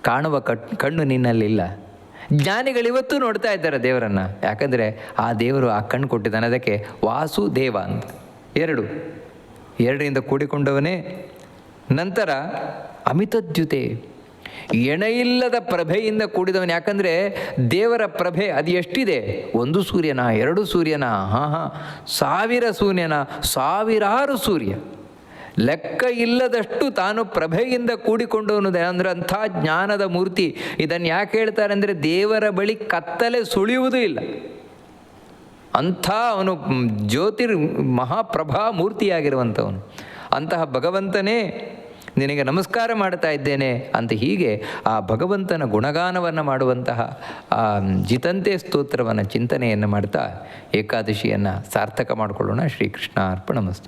ಕಾಣುವ ಕಟ್, ಕಣ್ಣು ನಿನ್ನಲ್ಲಿಲ್ಲ. ಜ್ಞಾನಿಗಳು ಇವತ್ತು ನೋಡ್ತಾ ಇದ್ದಾರೆ ದೇವರನ್ನು. ಯಾಕಂದರೆ ಆ ದೇವರು ಆ ಕಣ್ಣು ಕೊಟ್ಟಿದ್ದಾನೆ. ಅದಕ್ಕೆ ವಾಸುದೇವ ಅಂತ. ಎರಡು. ಎರಡರಿಂದ ಕೂಡಿಕೊಂಡವನೇ ನಂತರ ಅಮಿತದ್ಯುತೆ. ಎಣೆಯಿಲ್ಲದ ಪ್ರಭೆಯಿಂದ ಕೂಡಿದವನು. ಯಾಕಂದರೆ ದೇವರ ಪ್ರಭೆ ಅದು ಎಷ್ಟಿದೆ? ಒಂದು ಸೂರ್ಯನ, ಎರಡು ಸೂರ್ಯನ, ಹಾಂ ಹಾಂ, ಸಾವಿರ ಸೂರ್ಯನ, ಸಾವಿರಾರು ಸೂರ್ಯ. ಲೆಕ್ಕ ಇಲ್ಲದಷ್ಟು ತಾನು ಪ್ರಭೆಯಿಂದ ಕೂಡಿಕೊಂಡವನು ಅಂದರೆ ಅಂಥ ಜ್ಞಾನದ ಮೂರ್ತಿ. ಇದನ್ನು ಯಾಕೆ ಹೇಳ್ತಾರೆ ಅಂದರೆ ದೇವರ ಬಳಿ ಕತ್ತಲೆ ಸುಳಿಯುವುದೂ ಇಲ್ಲ. ಅಂಥ ಅವನು ಜ್ಯೋತಿರ್ ಮಹಾಪ್ರಭಾ ಮೂರ್ತಿಯಾಗಿರುವಂಥವನು. ಅಂತಹ ಭಗವಂತನೇ ನಿನಗೆ ನಮಸ್ಕಾರ ಮಾಡ್ತಾ ಇದ್ದೇನೆ ಅಂತ ಹೀಗೆ ಆ ಭಗವಂತನ ಗುಣಗಾನವನ್ನು ಮಾಡುವಂತಹ, ಆ, ಜಿತಂತೆ ಸ್ತೋತ್ರವನ್ನು ಚಿಂತನೆಯನ್ನು ಮಾಡ್ತಾ ಏಕಾದಶಿಯನ್ನು ಸಾರ್ಥಕ ಮಾಡಿಕೊಳ್ಳೋಣ. ಶ್ರೀಕೃಷ್ಣ ಅರ್ಪಣಮಸ್ತು